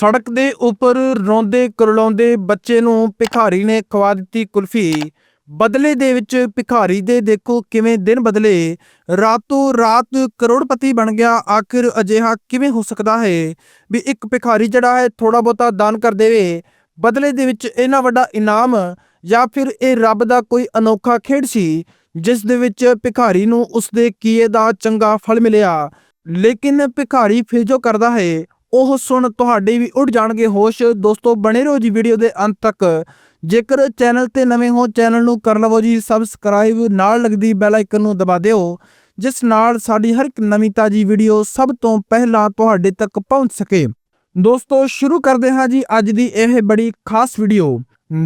ਸੜਕ ਦੇ ਉੱਪਰ ਰੋਂਦੇ ਕੁਰਲਾਉਂਦੇ ਬੱਚੇ ਨੂੰ ਭਿਖਾਰੀ ਨੇ ਖਵਾ ਦਿੱਤੀ ਕੁਲਫੀ। ਬਦਲੇ ਦੇ ਵਿੱਚ ਭਿਖਾਰੀ ਦੇ ਦੇਖੋ ਕਿਵੇਂ ਦਿਨ ਬਦਲੇ। ਰਾਤੋਂ ਰਾਤ ਕਰੋੜਪਤੀ ਬਣ ਗਿਆ। ਆਖਿਰ ਅਜਿਹਾ ਕਿਵੇਂ ਹੋ ਸਕਦਾ ਹੈ? ਵੀ ਇੱਕ ਭਿਖਾਰੀ ਜਿਹੜਾ ਹੈ ਥੋੜਾ ਬਹੁਤਾ ਦਾਨ ਕਰ ਦੇਵੇ। ਬਦਲੇ ਦੇ ਵਿੱਚ ਇੰਨਾ ਵੱਡਾ ਇਨਾਮ ਜਾਂ ਫਿਰ ਇਹ ਰੱਬ ਦਾ ਕੋਈ ਅਨੋਖਾ ਖੇਡ ਸੀ, ਜਿਸ ਦੇ ਵਿੱਚ ਭਿਖਾਰੀ ਨੂੰ ਉਸਦੇ ਕੀਏ ਦਾ ਚੰਗਾ ਫਲ ਮਿਲਿਆ। ਲੇਕਿਨ ਭਿਖਾਰੀ ਫਿਰ ਜੋ ਕਰਦਾ ਹੈ ਉਹ ਸੁਣ ਤੁਹਾਡੇ ਵੀ ਉੱਡ ਜਾਣਗੇ ਹੋਸ਼। ਦੋਸਤੋ, ਬਣੇ ਰਹੋ ਜੀ ਵੀਡੀਓ ਦੇ ਅੰਤ ਤੱਕ। ਜੇਕਰ ਚੈਨਲ ਤੇ ਨਵੇਂ ਹੋ, ਚੈਨਲ ਨੂੰ ਕਰ ਲਵੋ ਜੀ ਸਬਸਕ੍ਰਾਈਬ ਨਾਲ ਲੱਗਦੀ ਬੈਲ ਆਈਕਨ ਨੂੰ ਦਬਾ ਦਿਓ, ਜਿਸ ਨਾਲ ਸਾਡੀ ਹਰ ਇੱਕ ਨਵੀਂ ਤਾਜੀ ਵੀਡੀਓ ਸਭ ਤੋਂ ਪਹਿਲਾਂ ਤੁਹਾਡੇ ਤੱਕ ਪਹੁੰਚ ਸਕੇ। ਦੋਸਤੋ, ਸ਼ੁਰੂ ਕਰਦੇ ਹਾਂ ਜੀ ਅੱਜ ਦੀ ਇਹ ਬੜੀ ਖਾਸ ਵੀਡੀਓ।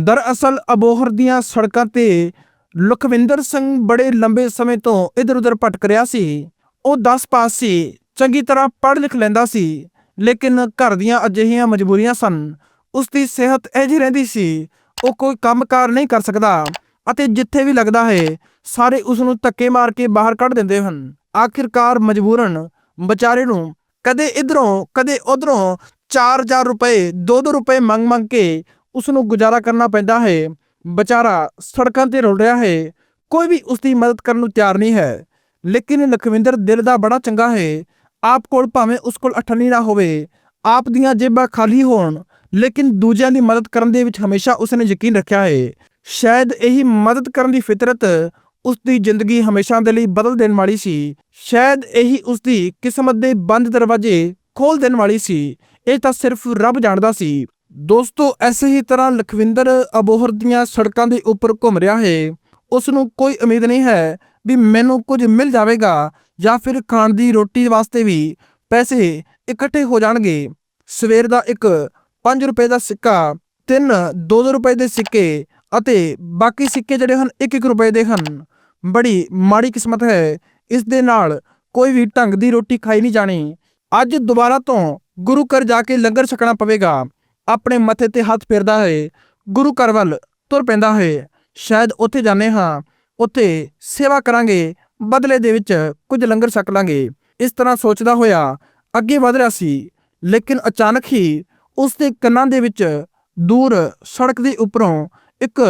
ਦਰਅਸਲ, ਅਬੋਹਰ ਦੀਆਂ ਸੜਕਾਂ ਤੇ ਲਖਵਿੰਦਰ ਸਿੰਘ ਬੜੇ ਲੰਬੇ ਸਮੇਂ ਤੋਂ ਇਧਰ-ਉਧਰ ਭਟਕ ਰਿਹਾ ਸੀ। ਉਹ 10 ਪਾਸ ਸੀ, ਚੰਗੀ ਤਰ੍ਹਾਂ ਪੜ੍ਹ ਲਿਖ ਲੈਂਦਾ ਸੀ। ਲੇਕਿਨ ਘਰ ਦੀਆਂ ਅਜਿਹੀਆਂ ਮਜਬੂਰੀਆਂ ਸਨ। ਉਸ ਦੀ ਸਿਹਤ ਅਜਿਹੀ ਰਹਿੰਦੀ ਸੀ, ਉਹ ਕੋਈ ਕੰਮਕਾਰ ਨਹੀਂ ਕਰ ਸਕਦਾ ਅਤੇ ਜਿੱਥੇ ਵੀ ਲੱਗਦਾ ਹੈ, ਸਾਰੇ ਉਸ ਨੂੰ ਧੱਕੇ ਮਾਰ ਕੇ ਬਾਹਰ ਕੱਢ ਦਿੰਦੇ ਹਨ। ਆਖਿਰਕਾਰ ਮਜਬੂਰਨ ਵਿਚਾਰੇ ਨੂੰ ਕਦੇ ਇਧਰੋਂ, ਕਦੇ ਉਧਰੋਂ 4000 ਰੁਪਏ 2-2 ਰੁਪਏ ਮੰਗ ਮੰਗ ਕੇ ਉਸ ਨੂੰ ਗੁਜ਼ਾਰਾ ਕਰਨਾ ਪੈਂਦਾ ਹੈ। ਵਿਚਾਰਾ ਸੜਕਾਂ ਤੇ ਰੁਲ ਰਿਹਾ ਹੈ, ਕੋਈ ਵੀ ਉਸ ਦੀ ਮਦਦ ਕਰਨ ਨੂੰ ਤਿਆਰ ਨਹੀਂ ਹੈ। ਲੇਕਿਨ ਲਖਵਿੰਦਰ ਦਿਲ ਦਾ ਬੜਾ ਚੰਗਾ ਹੈ ਆਪ ਕੋਲ ਭਾਵੇਂ ਉਸ ਕੋਲ ਅਠੱਨੀ ਨਾ ਹੋਵੇ, ਆਪ ਦੀਆਂ ਜੇਬਾਂ ਖਾਲੀ ਹੋਣ, ਲੇਕਿਨ ਦੂਜਿਆਂ ਦੀ ਮਦਦ ਕਰਨ ਦੇ ਵਿੱਚ ਹਮੇਸ਼ਾ ਉਸਨੇ ਯਕੀਨ ਰੱਖਿਆ ਹੈ। ਸ਼ਾਇਦ ਇਹੀ ਮਦਦ ਕਰਨ ਦੀ ਫਿਤਰਤ ਉਸ ਦੀ ਜ਼ਿੰਦਗੀ ਹਮੇਸ਼ਾ ਦੇ ਲਈ ਬਦਲ ਦੇਣ ਵਾਲੀ ਸੀ। ਸ਼ਾਇਦ ਇਹੀ ਉਸ ਦੀ ਕਿਸਮਤ ਦੇ ਬੰਦ ਦਰਵਾਜ਼ੇ ਖੋਲ ਦੇਣ ਵਾਲੀ ਸੀ। ਇਹ ਤਾਂ ਸਿਰਫ ਰੱਬ ਜਾਣਦਾ ਸੀ। ਦੋਸਤੋ, ਐਸੇ ਹੀ ਤਰ੍ਹਾਂ ਲਖਵਿੰਦਰ ਅਬੋਹਰ ਦੀਆਂ ਸੜਕਾਂ ਦੇ ਉੱਪਰ ਘੁੰਮ ਰਿਹਾ ਹੈ। ਉਸ ਨੂੰ ਕੋਈ ਉਮੀਦ ਨਹੀਂ ਹੈ ਵੀ ਮੈਨੂੰ ਕੁਝ ਮਿਲ ਜਾਵੇਗਾ। ਜਾਂ ਫਿਰ ਖਾਣ ਦੀ ਰੋਟੀ ਵਾਸਤੇ ਵੀ ਪੈਸੇ ਇਕੱਠੇ ਹੋ ਜਾਣਗੇ। ਸਵੇਰ ਦਾ ਇੱਕ 5 ਰੁਪਏ ਦਾ ਸਿੱਕਾ, ਤਿੰਨ 2-2 ਰੁਪਏ ਦੇ ਸਿੱਕੇ ਅਤੇ ਬਾਕੀ ਸਿੱਕੇ ਜਿਹੜੇ ਹਨ 1-1 ਰੁਪਏ ਦੇ ਹਨ। ਬੜੀ ਮਾੜੀ ਕਿਸਮਤ ਹੈ। ਇਸ ਦੇ ਨਾਲ ਕੋਈ ਵੀ ਢੰਗ ਦੀ ਰੋਟੀ ਖਾਈ ਨਹੀਂ ਜਾਣੀ। ਅੱਜ ਦੁਬਾਰਾ ਤੋਂ ਗੁਰੂ ਘਰ ਜਾ ਕੇ ਲੰਗਰ ਛਕਣਾ ਪਵੇਗਾ। ਆਪਣੇ ਮੱਥੇ ਤੇ ਹੱਥ ਫੇਰਦਾ ਹੈ ਗੁਰੂ ਘਰ ਵੱਲ ਤੁਰ ਪੈਂਦਾ ਹੈ ਸ਼ਾਇਦ ਉੱਥੇ ਜਾਂਦੇ ਹਾਂ, ਉੱਥੇ ਸੇਵਾ ਕਰਾਂਗੇ। ਬਦਲੇ ਦੇ ਵਿੱਚ ਕੁਝ ਲੰਗਰ ਛਕ ਲਾਂਗੇ। ਇਸ ਤਰ੍ਹਾਂ ਸੋਚਦਾ ਹੋਇਆ ਅੱਗੇ ਵਧ ਰਿਹਾ ਸੀ, ਲੇਕਿਨ ਅਚਾਨਕ ਹੀ ਉਸ ਦੇ ਕੰਨਾਂ ਦੇ ਵਿੱਚ ਦੂਰ ਸੜਕ ਦੇ ਉੱਪਰੋਂ ਇੱਕ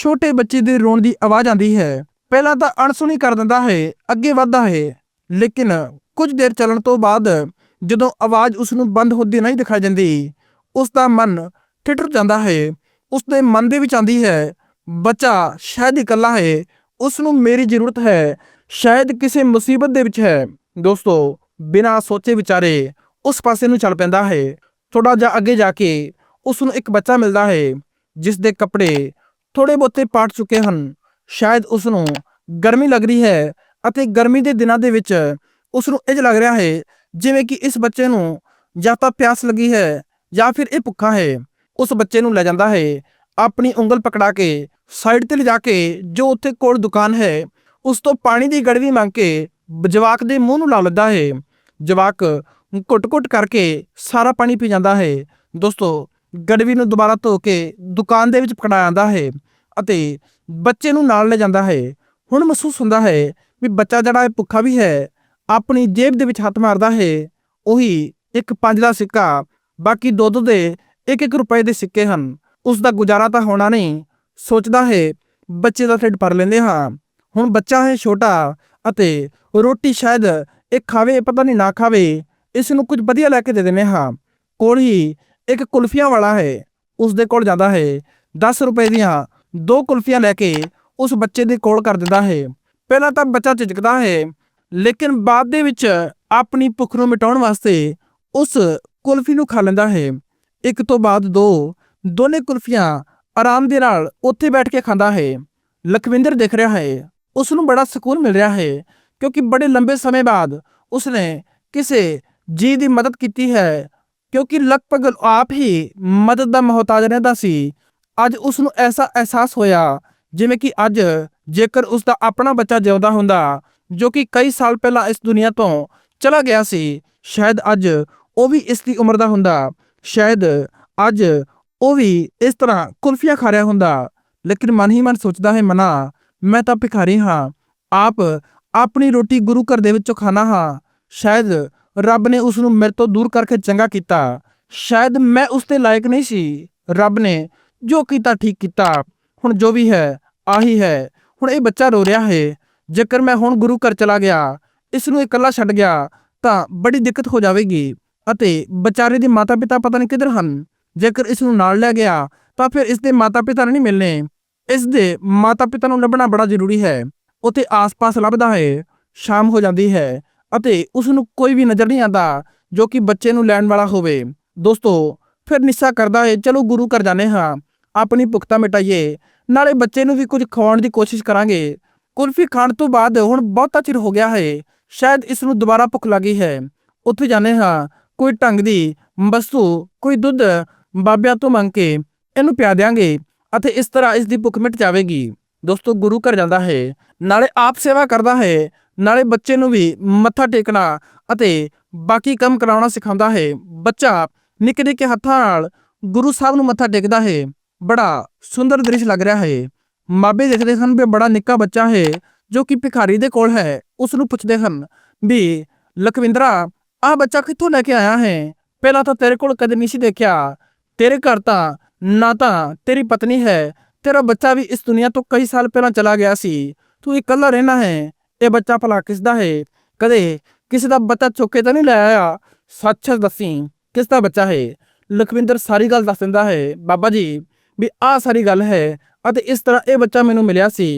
ਛੋਟੇ ਬੱਚੇ ਦੇ ਰੋਣ ਦੀ ਆਵਾਜ਼ ਆਉਂਦੀ ਹੈ। ਪਹਿਲਾਂ ਤਾਂ ਅਣਸੁਣੀ ਕਰ ਦਿੰਦਾ ਹੈ, ਅੱਗੇ ਵਧਦਾ ਹੈ, ਲੇਕਿਨ ਕੁਝ ਦੇਰ ਚੱਲਣ ਤੋਂ ਬਾਅਦ ਜਦੋਂ ਆਵਾਜ਼ ਉਸ ਨੂੰ ਬੰਦ ਹੁੰਦੀ ਨਹੀਂ ਦਿਖਾਈ ਦਿੰਦੀ ਉਸ ਦਾ ਮਨ ਠਿਠਰ ਜਾਂਦਾ ਹੈ। ਉਸ ਦੇ ਮਨ ਦੇ ਵਿੱਚ ਆਂਦੀ ਹੈ, ਬੱਚਾ ਸ਼ਾਇਦ ਇਕੱਲਾ ਹੈ ਉਸ ਨੂੰ ਮੇਰੀ ਜ਼ਰੂਰਤ ਹੈ ਸ਼ਾਇਦ ਕਿਸੇ ਮੁਸੀਬਤ ਦੇ ਵਿੱਚ ਹੈ। ਦੋਸਤੋ, ਬਿਨਾਂ ਸੋਚੇ ਵਿਚਾਰੇ ਉਸ ਪਾਸੇ ਨੂੰ ਚੱਲ ਪੈਂਦਾ ਹੈ। ਥੋੜਾ ਜਿਹਾ ਅੱਗੇ ਜਾ ਕੇ ਉਸ ਨੂੰ ਇੱਕ ਬੱਚਾ ਮਿਲਦਾ ਹੈ, ਜਿਸ ਦੇ ਕੱਪੜੇ ਥੋੜੇ ਬਹੁਤੇ ਪਾਟ ਚੁੱਕੇ ਹਨ। ਸ਼ਾਇਦ ਉਸ ਨੂੰ ਗਰਮੀ ਲੱਗ ਰਹੀ ਹੈ ਅਤੇ ਗਰਮੀ ਦੇ ਦਿਨਾਂ ਦੇ ਵਿੱਚ ਉਸ ਨੂੰ ਇੰਜ ਲੱਗ ਰਿਹਾ ਹੈ, ਜਿਵੇਂ ਕਿ ਇਸ ਬੱਚੇ ਨੂੰ ਜਾਂ ਤਾਂ ਪਿਆਸ ਲੱਗੀ ਹੈ ਜਾਂ ਫਿਰ ਇਹ ਭੁੱਖਾ ਹੈ। ਉਸ ਬੱਚੇ ਨੂੰ ਲੈ ਜਾਂਦਾ ਹੈ, ਆਪਣੀ ਉਂਗਲ ਪਕੜਾ ਕੇ ਸਾਈਡ ਤੇ ਲਿਜਾ ਕੇ ਜੋ ਉੱਥੇ ਕੋਲ ਦੁਕਾਨ ਹੈ ਉਸ ਤੋਂ ਪਾਣੀ ਦੀ ਗੜਵੀ ਮੰਗ ਕੇ ਜਵਾਕ ਦੇ ਮੂੰਹ ਨੂੰ ਲਾ ਲੈਂਦਾ ਹੈ। ਜਵਾਕ ਘੁੱਟ-ਘੁੱਟ ਕਰਕੇ ਸਾਰਾ ਪਾਣੀ ਪੀ ਜਾਂਦਾ ਹੈ। ਦੋਸਤੋ, ਗੜਵੀ ਨੂੰ ਦੁਬਾਰਾ ਧੋ ਕੇ ਦੁਕਾਨ ਦੇ ਵਿੱਚ ਪਕੜਾ ਜਾਂਦਾ ਹੈ ਅਤੇ ਬੱਚੇ ਨੂੰ ਨਾਲ ਲੈ ਜਾਂਦਾ ਹੈ। ਹੁਣ ਮਹਿਸੂਸ ਹੁੰਦਾ ਹੈ ਵੀ ਬੱਚਾ ਜਿਹੜਾ ਹੈ ਭੁੱਖਾ ਵੀ ਹੈ, ਆਪਣੀ ਜੇਬ ਦੇ ਵਿੱਚ ਹੱਥ ਮਾਰਦਾ ਹੈ। ਉਹੀ ਇੱਕ ਪੰਜ ਦਾ ਸਿੱਕਾ, ਬਾਕੀ ਦੁੱਧ ਦੇ ਇੱਕ ਇੱਕ ਰੁਪਏ ਦੇ ਸਿੱਕੇ ਹਨ। ਉਸ ਦਾ ਗੁਜ਼ਾਰਾ ਤਾਂ ਹੋਣਾ ਨਹੀਂ। ਸੋਚਦਾ ਹੈ, ਬੱਚੇ ਦਾ ਢਿੱਡ ਭਰ ਲੈਂਦੇ ਹਾਂ। ਹੁਣ ਬੱਚਾ ਹੈ ਛੋਟਾ ਅਤੇ ਰੋਟੀ ਸ਼ਾਇਦ ਇਹ ਖਾਵੇ ਪਤਾ ਨਹੀਂ ਨਾ ਖਾਵੇ, ਇਸ ਨੂੰ ਕੁਝ ਵਧੀਆ ਲੈ ਕੇ ਦੇ ਦਿੰਦੇ ਹਾਂ। ਕੋਲ ਹੀ ਇੱਕ ਕੁਲਫੀਆਂ ਵਾਲਾ ਹੈ, ਉਸ ਦੇ ਕੋਲ ਜਾਂਦਾ ਹੈ। 10 ਰੁਪਏ ਦੀਆਂ ਦੋ ਕੁਲਫੀਆਂ ਲੈ ਕੇ ਉਸ ਬੱਚੇ ਦੇ ਕੋਲ ਕਰ ਦਿੰਦਾ ਹੈ। ਪਹਿਲਾਂ ਤਾਂ ਬੱਚਾ ਝਿਜਕਦਾ ਹੈ, ਲੇਕਿਨ ਬਾਅਦ ਦੇ ਵਿੱਚ ਆਪਣੀ ਭੁੱਖ ਨੂੰ ਮਿਟਾਉਣ ਵਾਸਤੇ ਉਸ ਕੁਲਫੀ ਨੂੰ ਖਾ ਲੈਂਦਾ ਹੈ। ਇੱਕ ਤੋਂ ਬਾਅਦ ਦੋ ਦੋਨੇ ਕੁਲਫੀਆਂ ਆਰਾਮ ਦੇ ਨਾਲ ਉੱਥੇ ਬੈਠ ਕੇ ਖਾਂਦਾ ਹੈ। ਲਖਵਿੰਦਰ ਦੇਖ ਰਿਹਾ ਹੈ ਉਸ ਨੂੰ ਬੜਾ ਸਕੂਨ ਮਿਲ ਰਿਹਾ ਹੈ, ਕਿਉਂਕਿ ਬੜੇ ਲੰਬੇ ਸਮੇਂ ਬਾਅਦ ਉਸਨੇ ਕਿਸੇ ਜੀ ਦੀ ਮਦਦ ਕੀਤੀ ਹੈ, ਕਿਉਂਕਿ ਲਗਭਗ ਆਪ ਹੀ ਮਦਦ ਦਾ ਮੁਹਤਾਜ ਰਹਿੰਦਾ ਸੀ। ਅੱਜ ਉਸ ਨੂੰ ਐਸਾ ਅਹਿਸਾਸ ਹੋਇਆ, ਜਿਵੇਂ ਕਿ ਅੱਜ ਜੇਕਰ ਉਸ ਦਾ ਆਪਣਾ ਬੱਚਾ ਜਿਉਂਦਾ ਹੁੰਦਾ, ਜੋ ਕਿ ਕਈ ਸਾਲ ਪਹਿਲਾਂ ਇਸ ਦੁਨੀਆ ਤੋਂ ਚਲਾ ਗਿਆ ਸੀ, ਸ਼ਾਇਦ ਅੱਜ ਉਹ ਵੀ ਇਸ ਦੀ ਉਮਰ ਦਾ ਹੁੰਦਾ, ਸ਼ਾਇਦ ਅੱਜ ਉਹ ਵੀ ਇਸ ਤਰ੍ਹਾਂ ਕੁਲਫੀਆਂ ਖਾ ਰਿਹਾ ਹੁੰਦਾ। ਲੇਕਿਨ ਮਨ ਹੀ ਮਨ ਸੋਚਦਾ ਹੈ, ਮਨਾ ਮੈਂ ਤਾਂ ਭਿਖਾਰੀ ਹਾਂ। ਆਪ ਆਪਣੀ ਰੋਟੀ ਗੁਰੂ ਘਰ ਦੇ ਵਿੱਚੋਂ ਖਾਣਾ ਹਾਂ। ਸ਼ਾਇਦ ਰੱਬ ਨੇ ਉਸ ਨੂੰ ਮੇਰੇ ਤੋਂ ਦੂਰ ਕਰਕੇ ਚੰਗਾ ਕੀਤਾ। ਸ਼ਾਇਦ ਮੈਂ ਉਸ ਦੇ ਲਾਇਕ ਨਹੀਂ ਸੀ। ਰੱਬ ਨੇ ਜੋ ਕੀਤਾ ਠੀਕ ਕੀਤਾ। ਹੁਣ ਜੋ ਵੀ ਹੈ, ਆਹੀ ਹੈ। ਹੁਣ ਇਹ ਬੱਚਾ ਰੋ ਰਿਹਾ ਹੈ। ਜੇਕਰ ਮੈਂ ਹੁਣ ਗੁਰੂ ਘਰ ਚਲਾ ਗਿਆ ਇਸ ਨੂੰ ਇਕੱਲਾ ਛੱਡ ਗਿਆ, ਤਾਂ ਬੜੀ ਦਿੱਕਤ ਹੋ ਜਾਵੇਗੀ ਅਤੇ ਵਿਚਾਰੇ ਦੇ ਮਾਤਾ-ਪਿਤਾ ਪਤਾ ਨਹੀਂ ਕਿੱਧਰ ਹਨ। ਜੇਕਰ ਇਸ ਨੂੰ ਨਾਲ ਲੈ ਗਿਆ, ਤਾਂ ਫਿਰ ਇਸ ਦੇ ਮਾਤਾ-ਪਿਤਾ ਨਹੀਂ ਮਿਲਨੇ ਇਸ ਦੇ ਮਾਤਾ-ਪਿਤਾ ਨੂੰ ਲੱਭਣਾ ਬੜਾ ਜ਼ਰੂਰੀ ਹੈ। ਉਤੇ ਆਸ-ਪਾਸ ਲੱਭਦਾ ਹੈ, ਸ਼ਾਮ ਹੋ ਜਾਂਦੀ ਹੈ ਅਤੇ ਉਸ ਨੂੰ ਕੋਈ ਵੀ ਨਜ਼ਰ ਨਹੀਂ ਆਉਂਦਾ ਜੋ ਕਿ ਬੱਚੇ ਨੂੰ ਲੈਣ ਵਾਲਾ ਹੋਵੇ। ਦੋਸਤੋ, ਫਿਰ ਨਿਸ਼ਚਾ ਕਰਦਾ ਹੈ, ਚਲੋ ਗੁਰੂ ਘਰ ਜਾਣੇ ਹਾਂ, ਆਪਣੀ ਭੁਖਤਾ ਮਿਟਾਈਏ। ਨਾਲੇ ਬੱਚੇ ਨੂੰ ਵੀ ਕੁਝ ਖਵਾਉਣ ਦੀ ਕੋਸ਼ਿਸ਼ ਕਰਾਂਗੇ। ਕੁਲਫੀ ਖਾਣ ਤੋਂ ਬਾਅਦ ਹੁਣ ਬਹੁਤਾ ਚਿਰ ਹੋ ਗਿਆ ਹੈ, ਸ਼ਾਇਦ ਇਸ ਨੂੰ ਦੁਬਾਰਾ ਭੁੱਖ ਲੱਗੀ ਹੈ। ਉੱਥੇ ਜਾਣੇ ਹਾਂ, ਕੋਈ ਢੰਗ ਦੀ ਵਸਤੂ, ਕੋਈ ਦੁੱਧ ਬਾਬਿਆਂ ਤੋਂ ਮੰਗ ਕੇ ਇਹਨੂੰ ਪਿਆ ਦਿਆਂਗੇ। ਅਤੇ ਇਸ ਤਰ੍ਹਾਂ ਇਸ ਦੀ ਭੁੱਖ ਮਿਟ ਜਾਵੇਗੀ। ਦੋਸਤੋ, ਗੁਰੂ ਘਰ ਜਾਂਦਾ ਹੈ, ਨਾਲੇ ਆਪ ਸੇਵਾ ਕਰਦਾ ਹੈ, ਨਾਲੇ ਬੱਚੇ ਨੂੰ ਵੀ ਮੱਥਾ ਟੇਕਣਾ ਅਤੇ ਬਾਕੀ ਕੰਮ ਕਰਾਉਣਾ ਸਿਖਾਉਂਦਾ ਹੈ। ਬੱਚਾ ਨਿੱਕੇ ਨਿੱਕੇ ਹੱਥਾਂ ਨਾਲ ਗੁਰੂ ਸਾਹਿਬ ਨੂੰ ਮੱਥਾ ਟੇਕਦਾ ਹੈ। ਬੜਾ ਸੁੰਦਰ ਦ੍ਰਿਸ਼ ਲੱਗ ਰਿਹਾ ਹੈ। ਮਾਬੇ ਦੇਖਦੇ ਹਨ ਵੀ ਬੜਾ ਨਿੱਕਾ ਬੱਚਾ ਹੈ, ਜੋ ਕਿ ਭਿਖਾਰੀ ਦੇ ਕੋਲ ਹੈ। ਉਸ ਨੂੰ ਪੁੱਛਦੇ ਹਨ ਵੀ, ਲਖਵਿੰਦਰਾ, ਆਹ ਬੱਚਾ ਕਿੱਥੋਂ ਲੈ ਕੇ ਆਇਆ ਹੈ? ਪਹਿਲਾਂ ਤਾਂ ਤੇਰੇ ਕੋਲ ਕਦੇ ਨਹੀਂ ਸੀ ਦੇਖਿਆ। ਤੇਰੇ ਘਰ ਤਾਂ ਨਾ ਤਾਂ ਤੇਰੀ ਪਤਨੀ ਹੈ ਤੇਰਾ ਬੱਚਾ ਵੀ ਇਸ ਦੁਨੀਆ ਤੋਂ ਕਈ ਸਾਲ ਪਹਿਲਾਂ ਚਲਾ ਗਿਆ ਸੀ ਤੂੰ ਇਕੱਲਾ ਰਹਿਣਾ ਹੈ ਇਹ ਬੱਚਾ ਭਲਾ ਕਿਸ ਦਾ ਹੈ ਕਦੇ ਕਿਸੇ ਦਾ ਬੱਚਾ ਚੁੱਕੇ ਤਾਂ ਨਹੀਂ ਲੈ ਆਇਆ ਸੱਚ ਸੱਚ ਦੱਸੀ ਕਿਸ ਦਾ ਬੱਚਾ ਹੈ ਲਖਵਿੰਦਰ ਸਾਰੀ ਗੱਲ ਦੱਸ ਦਿੰਦਾ ਹੈ ਬਾਬਾ ਜੀ ਵੀ ਆਹ ਸਾਰੀ ਗੱਲ ਹੈ ਅਤੇ ਇਸ ਤਰ੍ਹਾਂ ਇਹ ਬੱਚਾ ਮੈਨੂੰ ਮਿਲਿਆ ਸੀ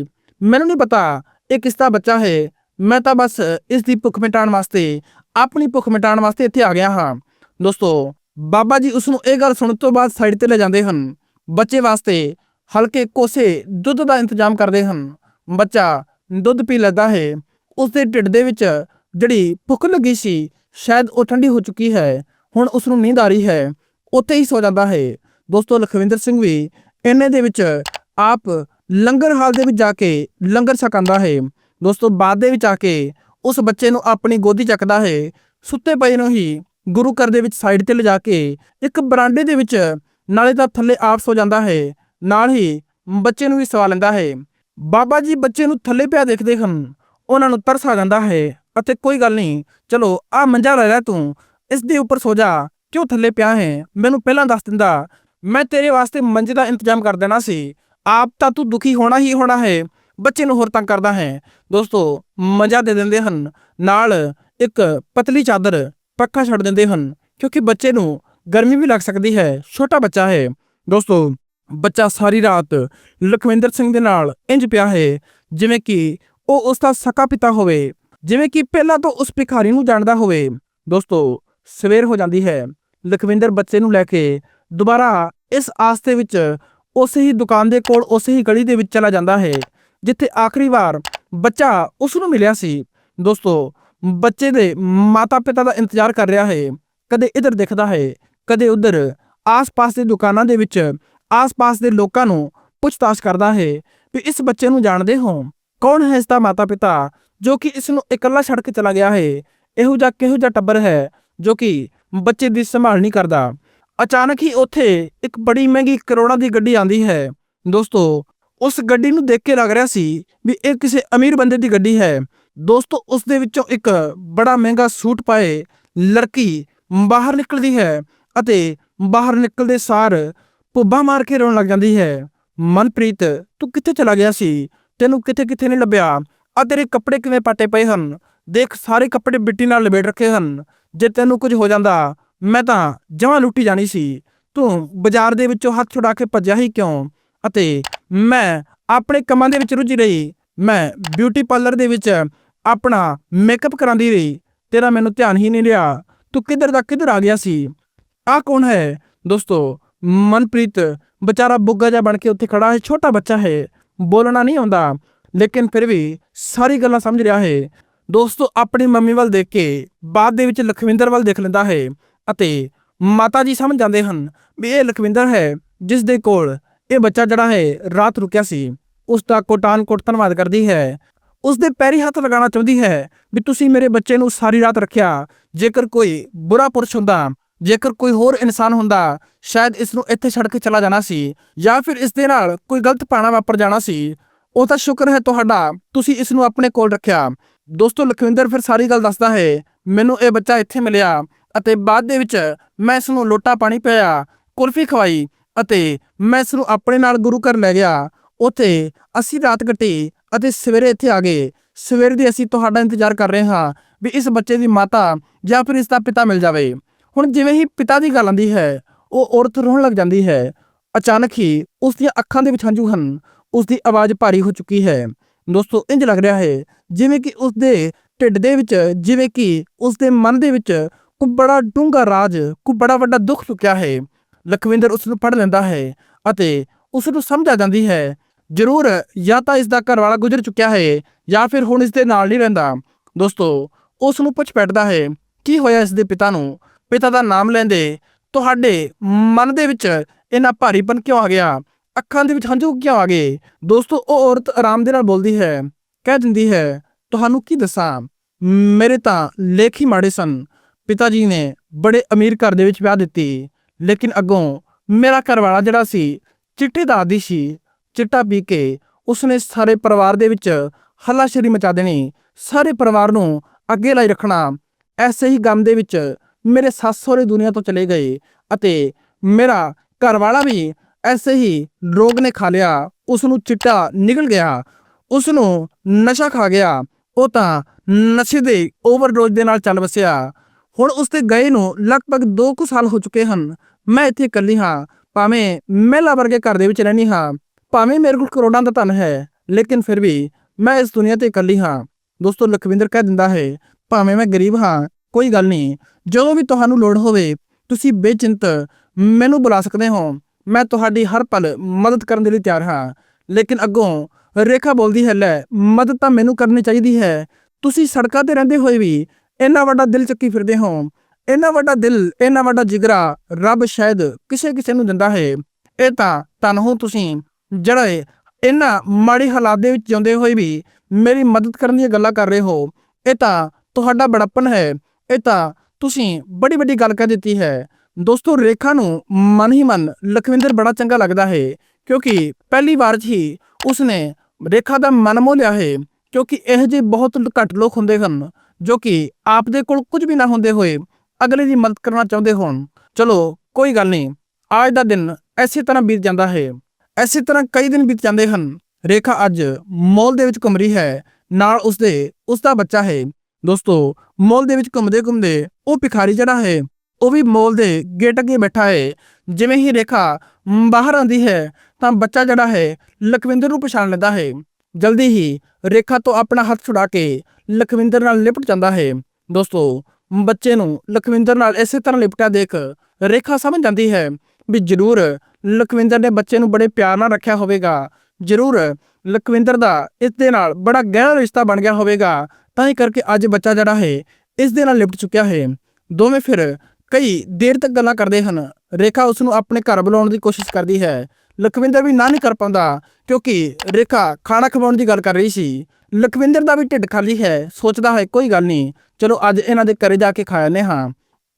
ਮੈਨੂੰ ਨਹੀਂ ਪਤਾ ਇਹ ਕਿਸ ਦਾ ਬੱਚਾ ਹੈ ਮੈਂ ਤਾਂ ਬਸ ਇਸ ਦੀ ਭੁੱਖ ਮਿਟਾਉਣ ਵਾਸਤੇ ਆਪਣੀ ਭੁੱਖ ਮਿਟਾਉਣ ਵਾਸਤੇ ਇੱਥੇ ਆ ਗਿਆ ਹਾਂ ਦੋਸਤੋ ਬਾਬਾ ਜੀ ਉਸ ਨੂੰ ਇਹ ਗੱਲ ਸੁਣਨ ਤੋਂ ਬਾਅਦ ਸਾਈਡ ਤੇ ਲੈ ਜਾਂਦੇ ਹਨ। ਬੱਚੇ ਵਾਸਤੇ ਹਲਕੇ ਕੋਸੇ ਦੁੱਧ ਦਾ ਇੰਤਜ਼ਾਮ ਕਰਦੇ ਹਨ। ਬੱਚਾ ਦੁੱਧ ਪੀ ਲੈਂਦਾ ਹੈ। ਉਸ ਦੇ ਢਿੱਡ ਦੇ ਵਿੱਚ ਜਿਹੜੀ ਭੁੱਖ ਲੱਗੀ ਸੀ, ਸ਼ਾਇਦ ਉਹ ਠੰਡੀ ਹੋ ਚੁੱਕੀ ਹੈ। ਹੁਣ ਉਸ ਨੂੰ ਨੀਂਦ ਆ ਰਹੀ ਹੈ। ਉੱਥੇ ਹੀ ਸੋ ਜਾਂਦਾ ਹੈ। ਦੋਸਤੋ, ਲਖਵਿੰਦਰ ਸਿੰਘ ਵੀ ਇਹਨੇ ਦੇ ਵਿੱਚ ਆਪ ਲੰਗਰ ਹਾਲ ਦੇ ਵਿੱਚ ਜਾ ਕੇ ਲੰਗਰ ਛਕਾਉਂਦਾ ਹੈ। ਦੋਸਤੋ, ਬਾਅਦ ਦੇ ਵਿੱਚ ਆ ਕੇ ਉਸ ਬੱਚੇ ਨੂੰ ਆਪਣੀ ਗੋਦੀ ਚੱਕਦਾ ਹੈ। ਸੁੱਤੇ ਪਏ ਨੂੰ ਹੀ ਗੁਰੂ ਘਰ ਦੇ ਵਿੱਚ ਸਾਈਡ ਤੇ ਲਿਜਾ ਕੇ ਇੱਕ ਬਰਾਂਡੇ ਦੇ ਵਿੱਚ ਨਾਲੇ ਤਾਂ ਥੱਲੇ ਆਪ ਸੋ ਜਾਂਦਾ ਹੈ, ਨਾਲ ਹੀ ਬੱਚੇ ਨੂੰ ਵੀ ਸਵਾ ਲੈਂਦਾ ਹੈ। ਬਾਬਾ ਜੀ ਬੱਚੇ ਨੂੰ ਥੱਲੇ ਪਿਆ ਦੇਖਦੇ ਹਨ, ਉਹਨਾਂ ਨੂੰ ਤਰਸ ਆ ਜਾਂਦਾ ਹੈ ਅਤੇ ਕੋਈ ਗੱਲ ਨਹੀਂ, ਚਲੋ ਆ ਮੰਜਾ ਲੈ ਲੈ ਤੂੰ, ਇਸ ਦੇ ਉੱਪਰ ਸੋ ਜਾ, ਕਿਉਂ ਥੱਲੇ ਪਿਆ ਹੈ, ਮੈਨੂੰ ਪਹਿਲਾਂ ਦੱਸ ਦਿੰਦਾ, ਮੈਂ ਤੇਰੇ ਵਾਸਤੇ ਮੰਜੇ ਦਾ ਇੰਤਜ਼ਾਮ ਕਰ ਦੇਣਾ ਸੀ, ਆਪ ਤਾਂ ਤੂੰ ਦੁਖੀ ਹੋਣਾ ਹੀ ਹੋਣਾ ਹੈ, ਬੱਚੇ ਨੂੰ ਹੋਰ ਤੰਗ ਕਰਦਾ ਹੈ। ਦੋਸਤੋ, ਮੰਜਾ ਦੇ ਦਿੰਦੇ ਹਨ, ਨਾਲ ਇੱਕ ਪਤਲੀ ਚਾਦਰ ਪੱਖਾ ਛੱਡ ਦਿੰਦੇ ਹਨ, ਕਿਉਂਕਿ ਬੱਚੇ ਨੂੰ ਗਰਮੀ ਵੀ ਲੱਗ ਸਕਦੀ ਹੈ। ਛੋਟਾ ਬੱਚਾ ਹੈ। ਦੋਸਤੋ, ਬੱਚਾ ਸਾਰੀ ਰਾਤ ਲਖਵਿੰਦਰ ਸਿੰਘ ਦੇ ਨਾਲ ਇੰਜ ਪਿਆ ਹੈ, ਜਿਵੇਂ ਕਿ ਉਹ ਉਸ ਦਾ ਸਕਾ ਪਿਤਾ ਹੋਵੇ, ਜਿਵੇਂ ਕਿ ਪਹਿਲਾਂ ਤੋਂ ਉਸ ਭਿਖਾਰੀ ਨੂੰ ਜਾਣਦਾ ਹੋਵੇ। ਦੋਸਤੋ, ਸਵੇਰ ਹੋ ਜਾਂਦੀ ਹੈ। ਲਖਵਿੰਦਰ ਬੱਚੇ ਨੂੰ ਲੈ ਕੇ ਦੁਬਾਰਾ ਇਸ ਆਸਤੇ ਵਿੱਚ ਉਸੇ ਹੀ ਦੁਕਾਨ ਦੇ ਕੋਲ ਉਸੇ ਹੀ ਗਲੀ ਦੇ ਵਿੱਚ ਚਲਾ ਜਾਂਦਾ ਹੈ, ਜਿੱਥੇ ਆਖਰੀ ਵਾਰ ਬੱਚਾ ਉਸ ਨੂੰ ਮਿਲਿਆ ਸੀ। ਦੋਸਤੋ ਬੱਚੇ ਦੇ ਮਾਤਾ-ਪਿਤਾ ਦਾ ਇੰਤਜ਼ਾਰ ਕਰ ਰਿਹਾ ਹੈ। ਕਦੇ ਇੱਧਰ ਦੇਖਦਾ ਹੈ, ਕਦੇ ਉੱਧਰ। ਆਸ-ਪਾਸ ਦੇ ਦੁਕਾਨਾਂ ਦੇ ਵਿੱਚ ਆਸ-ਪਾਸ ਦੇ ਲੋਕਾਂ ਨੂੰ ਪੁੱਛਤਾਛ ਕਰਦਾ ਹੈ ਵੀ ਇਸ ਬੱਚੇ ਨੂੰ ਜਾਣਦੇ ਹੋ? ਕੌਣ ਹੈ ਇਸ ਦਾ ਮਾਤਾ-ਪਿਤਾ ਜੋ ਕਿ ਇਸ ਨੂੰ ਇਕੱਲਾ ਛੱਡ ਕੇ ਚਲਾ ਗਿਆ ਹੈ? ਇਹੋ ਜਿਹਾ ਕਿਹੋ ਜਿਹਾ ਟੱਬਰ ਹੈ ਜੋ ਕਿ ਬੱਚੇ ਦੀ ਸੰਭਾਲ ਨਹੀਂ ਕਰਦਾ? ਅਚਾਨਕ ਹੀ ਉੱਥੇ ਇੱਕ ਬੜੀ ਮਹਿੰਗੀ ਕਰੋੜਾਂ ਦੀ ਗੱਡੀ ਆਂਦੀ ਹੈ। ਦੋਸਤੋ, ਉਸ ਗੱਡੀ ਨੂੰ ਦੇਖ ਕੇ ਲੱਗ ਰਿਹਾ ਸੀ ਵੀ ਇਹ ਕਿਸੇ ਅਮੀਰ ਬੰਦੇ ਦੀ ਗੱਡੀ ਹੈ। ਦੋਸਤੋ ਉਸ ਦੇ ਵਿੱਚੋਂ ਇੱਕ ਬੜਾ ਮਹਿੰਗਾ ਸੂਟ ਪਾਏ ਲੜਕੀ ਬਾਹਰ ਨਿਕਲਦੀ ਹੈ ਅਤੇ ਬਾਹਰ ਨਿਕਲਦੇ ਸਾਰ ਪੁੱਬਾ ਮਾਰ ਕੇ ਰੋਣ ਲੱਗ ਜਾਂਦੀ ਹੈ। ਮਨਪ੍ਰੀਤ, ਤੂੰ ਕਿੱਥੇ ਚਲਾ ਗਿਆ ਸੀ? ਤੈਨੂੰ ਕਿੱਥੇ ਕਿੱਥੇ ਨਹੀਂ ਲੱਭਿਆ? ਆ ਤੇਰੇ ਕੱਪੜੇ ਕਿਵੇਂ ਪਾਟੇ ਪਏ ਹਨ? ਦੇਖ, ਸਾਰੇ ਕੱਪੜੇ ਬਿੱਟੀ ਨਾਲ ਲਪੇਟ ਰੱਖੇ ਹਨ। ਜੇ ਤੈਨੂੰ ਕੁਝ ਹੋ ਜਾਂਦਾ, ਮੈਂ ਤਾਂ ਜਮਾਂ ਲੁੱਟੀ ਜਾਣੀ ਸੀ। ਤੂੰ ਬਾਜ਼ਾਰ ਦੇ ਵਿੱਚੋਂ ਹੱਥ ਛੁਡਾ ਕੇ ਭੱਜਿਆ ਹੀ ਕਿਉਂ? ਅਤੇ ਮੈਂ ਆਪਣੇ ਕੰਮਾਂ ਦੇ ਵਿੱਚ ਰੁੱਝੀ ਰਹੀ। ਮੈਂ ਬਿਊਟੀ ਪਾਰਲਰ ਦੇ ਵਿੱਚ ਆਪਣਾ ਮੇਕਅਪ ਕਰਾਉਂਦੀ ਰਹੀ, ਤੇਰਾ ਮੈਨੂੰ ਧਿਆਨ ਹੀ ਨਹੀਂ ਰਿਹਾ। ਤੂੰ ਕਿੱਧਰ ਦਾ ਕਿੱਧਰ ਆ ਗਿਆ ਸੀ? ਆ ਕੌਣ ਹੈ? ਦੋਸਤੋ, ਮਨਪ੍ਰੀਤ ਵਿਚਾਰਾ ਬੁੱਗਾ ਜਿਹਾ ਬਣ ਕੇ ਉੱਥੇ ਖੜਾ ਹੈ, ਛੋਟਾ ਬੱਚਾ ਹੈ। ਬੋਲਣਾ ਨਹੀਂ ਆਉਂਦਾ, ਲੇਕਿਨ ਫਿਰ ਵੀ ਸਾਰੀ ਗੱਲਾਂ ਸਮਝ ਰਿਹਾ ਹੈ। ਦੋਸਤੋ, ਆਪਣੀ ਮੰਮੀ ਵੱਲ ਦੇਖ ਕੇ ਬਾਅਦ ਦੇ ਵਿੱਚ ਲਖਵਿੰਦਰ ਵੱਲ ਦੇਖ ਲੈਂਦਾ ਹੈ ਅਤੇ ਮਾਤਾ ਜੀ ਸਮਝ ਜਾਂਦੇ ਹਨ ਵੀ ਇਹ ਲਖਵਿੰਦਰ ਹੈ, ਜਿਸ ਦੇ ਕੋਲ ਇਹ ਬੱਚਾ ਜਿਹੜਾ ਹੈ, ਰਾਤ ਰੁਕਿਆ ਸੀ। ਉਸ ਦਾ ਕੋਟਾਨ ਕੋਟ ਧੰਨਵਾਦ ਕਰਦੀ ਹੈ। ਉਸ ਦੇ ਪੈਰੀ ਹੱਥ ਲਗਾਉਣਾ ਚਾਹੁੰਦੀ ਹੈ ਵੀ ਤੁਸੀਂ ਮੇਰੇ ਬੱਚੇ ਨੂੰ ਸਾਰੀ ਰਾਤ ਰੱਖਿਆ। ਜੇਕਰ ਕੋਈ ਬੁਰਾ ਪੁਰਸ਼ ਹੁੰਦਾ, ਜੇਕਰ ਕੋਈ ਹੋਰ ਇਨਸਾਨ ਹੁੰਦਾ, ਸ਼ਾਇਦ ਇਸ ਨੂੰ ਇੱਥੇ ਛੱਡ ਕੇ ਚਲਾ ਜਾਣਾ ਸੀ ਜਾਂ ਫਿਰ ਇਸ ਦੇ ਨਾਲ ਕੋਈ ਗਲਤ ਪਾਣਾ ਵਾਪਰ ਜਾਣਾ ਸੀ। ਉਹ ਤਾਂ ਸ਼ੁਕਰ ਹੈ ਤੁਹਾਡਾ, ਤੁਸੀਂ ਇਸ ਨੂੰ ਆਪਣੇ ਕੋਲ ਰੱਖਿਆ। ਦੋਸਤੋ, ਲਖਵਿੰਦਰ ਫਿਰ ਸਾਰੀ ਗੱਲ ਦੱਸਦਾ ਹੈ, ਮੈਨੂੰ ਇਹ ਬੱਚਾ ਇੱਥੇ ਮਿਲਿਆ ਅਤੇ ਬਾਅਦ ਦੇ ਵਿੱਚ ਮੈਂ ਇਸ ਨੂੰ ਲੋਟਾ ਪਾਣੀ ਪਿਆ, ਕੁਲਫੀ ਖਵਾਈ ਅਤੇ ਮੈਂ ਇਸ ਨੂੰ ਆਪਣੇ ਨਾਲ ਗੁਰੂ ਘਰ ਲੈ ਗਿਆ। ਉੱਥੇ ਅਸੀਂ ਰਾਤ ਕੱਟੀ ਅਤੇ ਸਵੇਰੇ ਇੱਥੇ ਆ ਗਏ। ਸਵੇਰ ਦੀ ਅਸੀਂ ਤੁਹਾਡਾ ਇੰਤਜ਼ਾਰ ਕਰ ਰਹੇ ਹਾਂ ਵੀ ਇਸ ਬੱਚੇ ਦੀ ਮਾਤਾ ਜਾਂ ਫਿਰ ਇਸ ਦਾ ਪਿਤਾ ਮਿਲ ਜਾਵੇ। ਹੁਣ ਜਿਵੇਂ ਹੀ ਪਿਤਾ ਦੀ ਗੱਲ ਆਉਂਦੀ ਹੈ, ਉਹ ਔਰਤ ਰੋਣ ਲੱਗ ਜਾਂਦੀ ਹੈ। ਅਚਾਨਕ ਹੀ ਉਸ ਦੀਆਂ ਅੱਖਾਂ ਦੇ ਵਿੱਚ ਹੰਝੂ ਹਨ। ਉਸ ਦੀ ਆਵਾਜ਼ ਭਾਰੀ ਹੋ ਚੁੱਕੀ ਹੈ। ਦੋਸਤੋ ਇੰਜ ਲੱਗ ਰਿਹਾ ਹੈ, ਜਿਵੇਂ ਕਿ ਉਸ ਦੇ ਢਿੱਡ ਦੇ ਵਿੱਚ, ਜਿਵੇਂ ਕਿ ਉਸ ਦੇ ਮਨ ਦੇ ਵਿੱਚ ਕੋਈ ਬੜਾ ਡੂੰਘਾ ਰਾਜ, ਕੋਈ ਬੜਾ ਵੱਡਾ ਦੁੱਖ ਚੁੱਕਿਆ ਹੈ। ਲਖਵਿੰਦਰ ਉਸ ਨੂੰ ਪੜ ਲੈਂਦਾ ਹੈ ਅਤੇ ਉਸ ਨੂੰ ਸਮਝ ਆ ਜਾਂਦੀ ਹੈ ਜ਼ਰੂਰ, ਜਾਂ ਤਾਂ ਇਸ ਦਾ ਘਰ ਵਾਲਾ ਗੁਜ਼ਰ ਚੁੱਕਿਆ ਹੈ, ਜਾਂ ਫਿਰ ਹੁਣ ਇਸ ਦੇ ਨਾਲ ਨਹੀਂ ਰਹਿੰਦਾ। ਦੋਸਤੋ, ਉਸ ਨੂੰ ਪੁੱਛ ਪੈਟਦਾ ਹੈ, ਕੀ ਹੋਇਆ ਇਸ ਦੇ ਪਿਤਾ ਨੂੰ? ਪਿਤਾ ਦਾ ਨਾਮ ਲੈਂਦੇ ਤੁਹਾਡੇ ਮਨ ਦੇ ਵਿੱਚ ਇਹਨਾਂ ਭਾਰੀਪਨ ਕਿਉਂ ਆ ਗਿਆ? ਅੱਖਾਂ ਦੇ ਵਿੱਚ ਹੰਝੂ ਕਿਉਂ ਆ ਗਏ? ਦੋਸਤੋ, ਉਹ ਔਰਤ ਆਰਾਮ ਦੇ ਨਾਲ ਬੋਲਦੀ ਹੈ, ਕਹਿ ਦਿੰਦੀ ਹੈ, ਤੁਹਾਨੂੰ ਕੀ ਦੱਸਾਂ? ਮੇਰੇ ਤਾਂ ਲੇਖ ਹੀ ਮਾੜੇ ਸਨ। ਪਿਤਾ ਜੀ ਨੇ ਬੜੇ ਅਮੀਰ ਘਰ ਦੇ ਵਿੱਚ ਵਿਆਹ ਦਿੱਤੀ। ਲੇਕਿਨ ਅੱਗੋਂ ਮੇਰਾ ਘਰ ਵਾਲਾ ਜਿਹੜਾ ਸੀ, ਚਿੱਟੇ ਦਾ ਆਦੀ ਸੀ। ਚਿੱਟਾ ਪੀ ਕੇ ਉਸਨੇ ਸਾਰੇ ਪਰਿਵਾਰ ਦੇ ਵਿੱਚ ਹੱਲਾਸ਼ੇਰੀ ਮਚਾ ਦੇਣੀ। ਸਾਰੇ ਪਰਿਵਾਰ ਨੂੰ ਅੱਗੇ ਲਾਈ ਰੱਖਣਾ। ਐਸੇ ਹੀ ਗਮ ਦੇ ਵਿੱਚ ਮੇਰੇ ਸੱਸ ਸਹੁਰੇ ਦੁਨੀਆ ਤੋਂ ਚਲੇ ਗਏ ਅਤੇ ਮੇਰਾ ਘਰ ਵਾਲਾ ਵੀ ਐਸੇ ਹੀ ਰੋਗ ਨੇ ਖਾ ਲਿਆ। ਉਸ ਨੂੰ ਚਿੱਟਾ ਨਿਕਲ ਗਿਆ। ਉਸ ਨੂੰ ਨਸ਼ਾ ਖਾ ਗਿਆ। ਉਹ ਤਾਂ ਨਸ਼ੇ ਦੇ ਓਵਰਡੋਜ਼ ਦੇ ਨਾਲ ਚੱਲ ਵਸਿਆ। ਹੁਣ ਉਸ ਤੇ ਗਏ ਨੂੰ ਲਗਭਗ 2 ਕੁ ਸਾਲ ਹੋ ਚੁੱਕੇ ਹਨ। ਮੈਂ ਇੱਥੇ ਇਕੱਲੀ ਹਾਂ। ਭਾਵੇਂ ਮਹਿਲਾ ਵਰਗੇ ਘਰ ਦੇ ਵਿੱਚ ਰਹਿਣੀ ਹਾਂ। ਭਾਵੇਂ ਮੇਰੇ ਕੋਲ ਕਰੋੜਾਂ ਦਾ ਧਨ ਹੈ, ਲੇਕਿਨ ਫਿਰ ਵੀ ਮੈਂ ਇਸ ਦੁਨੀਆ ਤੇ ਇਕੱਲੀ ਹਾਂ। ਦੋਸਤੋ, ਲਖਵਿੰਦਰ ਕਹਿ ਦਿੰਦਾ ਹੈ, ਭਾਵੇਂ ਮੈਂ ਗਰੀਬ ਹਾਂ, ਕੋਈ ਗੱਲ ਨਹੀਂ। ਜਦੋਂ ਵੀ ਤੁਹਾਨੂੰ ਲੋੜ ਹੋਵੇ, ਤੁਸੀਂ ਬੇਚਿੰਤ ਮੈਨੂੰ ਬੁਲਾ ਸਕਦੇ ਹੋ। ਮੈਂ ਤੁਹਾਡੀ ਹਰ ਪਲ ਮਦਦ ਕਰਨ ਦੇ ਲਈ ਤਿਆਰ ਹਾਂ। ਲੇਕਿਨ ਅੱਗੋਂ ਰੇਖਾ ਬੋਲਦੀ ਹੈ, ਲੈ, ਮਦਦ ਤਾਂ ਮੈਨੂੰ ਕਰਨੀ ਚਾਹੀਦੀ ਹੈ। ਤੁਸੀਂ ਸੜਕਾਂ ਤੇ ਰਹਿੰਦੇ ਹੋਏ ਵੀ ਇੰਨਾ ਵੱਡਾ ਦਿਲ ਚੱਕੀ ਫਿਰਦੇ ਹੋ। ਇੰਨਾ ਵੱਡਾ ਦਿਲ, ਇੰਨਾ ਵੱਡਾ ਜਿਗਰਾ ਰੱਬ ਸ਼ਾਇਦ ਕਿਸੇ ਕਿਸੇ ਨੂੰ ਦਿੰਦਾ ਹੈ। ਇਹ ਤਾਂ ਧੰਨ ਹੋ ਤੁਸੀਂ। ਜਿਹੜੇ ਇਹਨਾਂ ਮਾੜੀ ਹਾਲਾਤ ਦੇ ਵਿੱਚ ਜਿਉਂਦੇ ਹੋਏ ਵੀ ਮੇਰੀ ਮਦਦ ਕਰਨ ਦੀਆਂ ਗੱਲਾਂ ਕਰ ਰਹੇ ਹੋ, ਇਹ ਤਾਂ ਤੁਹਾਡਾ ਬੜਪਨ ਹੈ, ਇਹ ਤਾਂ ਤੁਸੀਂ ਬੜੀ ਵੱਡੀ ਗੱਲ ਕਹਿ ਦਿੱਤੀ ਹੈ। ਦੋਸਤੋ, ਰੇਖਾ ਨੂੰ ਮਨ ਹੀ ਮਨ ਲਖਵਿੰਦਰ ਬੜਾ ਚੰਗਾ ਲੱਗਦਾ ਹੈ, ਕਿਉਂਕਿ ਪਹਿਲੀ ਵਾਰ 'ਚ ਹੀ ਉਸਨੇ ਰੇਖਾ ਦਾ ਮਨ ਮੋਹ ਲਿਆ ਹੈ, ਕਿਉਂਕਿ ਇਹ ਜਿਹੇ ਬਹੁਤ ਘੱਟ ਲੋਕ ਹੁੰਦੇ ਹਨ, ਜੋ ਕਿ ਆਪ ਦੇ ਕੋਲ ਕੁਝ ਵੀ ਨਾ ਹੁੰਦੇ ਹੋਏ ਅਗਲੇ ਦੀ ਮਦਦ ਕਰਨਾ ਚਾਹੁੰਦੇ ਹੋਣ। ਚਲੋ, ਕੋਈ ਗੱਲ ਨਹੀਂ, ਅੱਜ ਦਾ ਦਿਨ ਐਸੀ ਤਰ੍ਹਾਂ ਬੀਤ ਜਾਂਦਾ ਹੈ। ਇਸੇ ਤਰ੍ਹਾਂ ਕਈ ਦਿਨ ਬੀਤ ਜਾਂਦੇ ਹਨ। ਰੇਖਾ ਅੱਜ ਮੌਲ ਦੇ ਵਿੱਚ ਘੁੰਮ ਰਹੀ ਹੈ। ਨਾਲ ਉਸਦੇ, ਉਸਦਾ ਬੱਚਾ ਹੈ। ਦੋਸਤੋ, ਮੋਲ ਦੇ ਵਿੱਚ ਘੁੰਮਦੇ ਘੁੰਮਦੇ ਉਹ ਭਿਖਾਰੀ ਜਿਹੜਾ ਹੈ, ਉਹ ਵੀ ਮੋਲ ਦੇ ਗੇਟ ਅੱਗੇ ਬੈਠਾ ਹੈ। ਜਿਵੇਂ ਹੀ ਰੇਖਾ ਬਾਹਰ ਆਉਂਦੀ ਹੈ, ਤਾਂ ਬੱਚਾ ਜਿਹੜਾ ਹੈ, ਲਖਵਿੰਦਰ ਨੂੰ ਪਛਾਣ ਲੈਂਦਾ ਹੈ। ਜਲਦੀ ਹੀ ਰੇਖਾ ਤੋਂ ਆਪਣਾ ਹੱਥ ਛੁਡਾ ਕੇ ਲਖਵਿੰਦਰ ਨਾਲ ਲਿਪਟ ਜਾਂਦਾ ਹੈ। ਦੋਸਤੋ, ਬੱਚੇ ਨੂੰ ਲਖਵਿੰਦਰ ਨਾਲ ਇਸੇ ਤਰ੍ਹਾਂ ਲਿਪਟਿਆ ਦੇਖ ਰੇਖਾ ਸਮਝ ਜਾਂਦੀ ਹੈ। ਵੀ ਜ਼ਰੂਰ ਲਖਵਿੰਦਰ ਨੇ ਬੱਚੇ ਨੂੰ ਬੜੇ ਪਿਆਰ ਨਾਲ ਰੱਖਿਆ ਹੋਵੇਗਾ। ਜ਼ਰੂਰ ਲਖਵਿੰਦਰ ਦਾ ਇਸ ਦੇ ਨਾਲ ਬੜਾ ਗਹਿਰਾ ਰਿਸ਼ਤਾ ਬਣ ਗਿਆ ਹੋਵੇਗਾ। ਤਾਂ ਹੀ ਕਰਕੇ ਅੱਜ ਬੱਚਾ ਜਿਹੜਾ ਹੈ, ਇਸ ਦੇ ਨਾਲ ਲਿਪਟ ਚੁੱਕਿਆ ਹੈ। ਦੋਵੇਂ ਫਿਰ ਕਈ ਦੇਰ ਤੱਕ ਗੱਲਾਂ ਕਰਦੇ ਹਨ। ਰੇਖਾ ਉਸ ਨੂੰ ਆਪਣੇ ਘਰ ਬੁਲਾਉਣ ਦੀ ਕੋਸ਼ਿਸ਼ ਕਰਦੀ ਹੈ। ਲਖਵਿੰਦਰ ਵੀ ਨਾ ਨਹੀਂ ਕਰ ਪਾਉਂਦਾ, ਕਿਉਂਕਿ ਰੇਖਾ ਖਾਣਾ ਖਵਾਉਣ ਦੀ ਗੱਲ ਕਰ ਰਹੀ ਸੀ। ਲਖਵਿੰਦਰ ਦਾ ਵੀ ਢਿੱਡ ਖਾਲੀ ਹੈ, ਸੋਚਦਾ ਹੈ, ਕੋਈ ਗੱਲ ਨਹੀਂ, ਚਲੋ ਅੱਜ ਇਹਨਾਂ ਦੇ ਘਰੇ ਜਾ ਕੇ ਖਾ ਆਨੇ ਹਾਂ।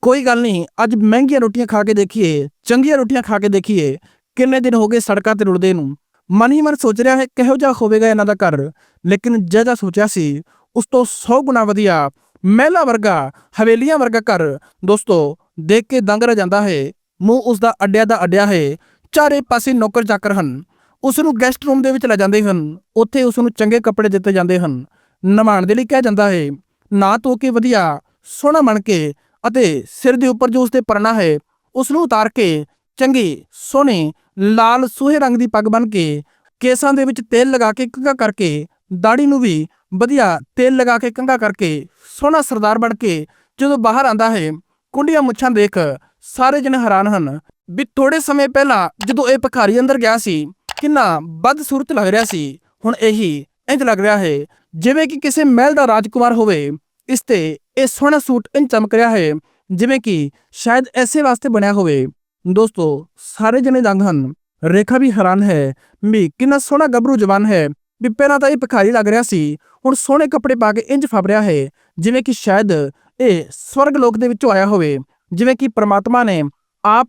ਕੋਈ ਗੱਲ ਨਹੀਂ, ਅੱਜ ਮਹਿੰਗੀਆਂ ਰੋਟੀਆਂ ਖਾ ਕੇ ਦੇਖੀਏ, ਚੰਗੀਆਂ ਰੋਟੀਆਂ ਖਾ ਕੇ ਦੇਖੀਏ, ਕਿੰਨੇ ਦਿਨ ਹੋ ਗਏ ਸੜਕਾਂ ਤੇ ਰੁਲਦੇ ਨੂੰ। ਮਨ ਹੀ ਮਨ ਸੋਚ ਰਿਹਾ ਹੈ ਕਿਹੋ ਜਿਹਾ ਹੋਵੇਗਾ ਇਹਨਾਂ ਦਾ ਘਰ, ਲੇਕਿਨ ਜਿਹੜਾ ਸੋਚਿਆ ਸੀ, ਉਸ ਤੋਂ 100 ਗੁਣਾ ਵਧੀਆ ਮਹਿਲਾ ਵਰਗਾ, ਹਵੇਲੀਆਂ ਵਰਗਾ ਘਰ। ਦੋਸਤੋ, ਦੇਖ ਕੇ ਦੰਗ ਰਹਿ ਜਾਂਦਾ ਹੈ, ਮੂੰਹ ਉਸ ਦਾ ਅੱਡਿਆ ਦਾ ਅੱਡਿਆ ਹੈ, ਚਾਰੇ ਪਾਸੇ ਨੌਕਰ ਚਾਕਰ ਹਨ। ਉਸ ਨੂੰ ਗੈਸਟ ਰੂਮ ਦੇ ਵਿੱਚ ਲੈ ਜਾਂਦੇ ਹਨ, ਉੱਥੇ ਉਸ ਨੂੰ ਚੰਗੇ ਕੱਪੜੇ ਦਿੱਤੇ ਜਾਂਦੇ ਹਨ। ਨਮਾਣ ਦੇ ਲਈ ਕਿਹਾ ਜਾਂਦਾ ਹੈ, ਨਾ ਧੋ ਕੇ ਵਧੀਆ, ਸੋਹਣਾ ਬਣ ਕੇ ਅਤੇ ਸਿਰ ਦੇ ਉੱਪਰ ਜੋ ਉਸਦੇ ਪਰਨਾ ਹੈ ਉਸ ਨੂੰ ਉਤਾਰ ਕੇ ਚੰਗੀ, ਸੋਹਣੀ, ਲਾਲ, ਸੂਹੇ ਰੰਗ ਦੀ ਪੱਗ ਬਨ ਕੇ ਕੇਸਾਂ ਦੇ ਵਿੱਚ ਤੇਲ ਲਗਾ ਕੇ ਕੰਘਾ ਕਰਕੇ ਦਾੜੀ ਨੂੰ ਵੀ ਵਧੀਆ ਤੇਲ ਲਗਾ ਕੇ ਕੰਘਾ ਕਰਕੇ ਸੋਹਣਾ ਸਰਦਾਰ ਬਣ ਕੇ ਜਦੋਂ ਬਾਹਰ ਆਂਦਾ ਹੈ, ਕੁੰਡੀਆਂ ਮੁੱਛਾਂ ਦੇਖ ਸਾਰੇ ਜਣੇ ਹੈਰਾਨ ਹਨ ਵੀ ਥੋੜੇ ਸਮੇਂ ਪਹਿਲਾਂ ਜਦੋਂ ਇਹ ਭਿਖਾਰੀ ਅੰਦਰ ਗਿਆ ਸੀ, ਕਿੰਨਾ ਬਦਸੂਰਤ ਲੱਗ ਰਿਹਾ ਸੀ। ਹੁਣ ਇਹੀ ਇੰਜ ਲੱਗ ਰਿਹਾ ਹੈ, ਜਿਵੇਂ ਕਿ ਕਿਸੇ ਮਹਿਲ ਦਾ ਰਾਜਕੁਮਾਰ ਹੋਵੇ। ਇਸ ਤੇ ਇਹ ਸੋਹਣਾ ਸੂਟ ਇੰਜ ਚਮਕ ਰਿਹਾ ਹੈ, ਜਿਵੇਂ ਕਿ ਸ਼ਾਇਦ ਐਸੇ ਵਾਸਤੇ ਬਣਿਆ ਹੋਵੇ। ਦੋਸਤੋ, ਸਾਰੇ ਜਣੇ ਦੰਗ ਹਨ। ਰੇਖਾ ਵੀ ਹੈਰਾਨ ਹੈ। ਵੀ ਕਿੰਨਾ ਸੋਹਣਾ ਗੱਭਰੂ ਜਵਾਨ ਹੈ। ਵੀ ਪਹਿਲਾਂ ਤਾਂ ਇਹ ਭਿਖਾਰੀ ਲੱਗ ਰਿਹਾ ਸੀ, ਹੁਣ ਸੋਹਣੇ ਕੱਪੜੇ ਪਾ ਕੇ ਇੰਜ ਫਬ ਰਿਹਾ ਹੈ, ਜਿਵੇਂ ਕਿ ਸ਼ਾਇਦ ਇਹ ਸਵਰਗ ਲੋਕ ਦੇ ਵਿੱਚੋਂ ਆਇਆ ਹੋਵੇ। ਜਿਵੇਂ ਕਿ ਪ੍ਰਮਾਤਮਾ ਨੇ ਆਪ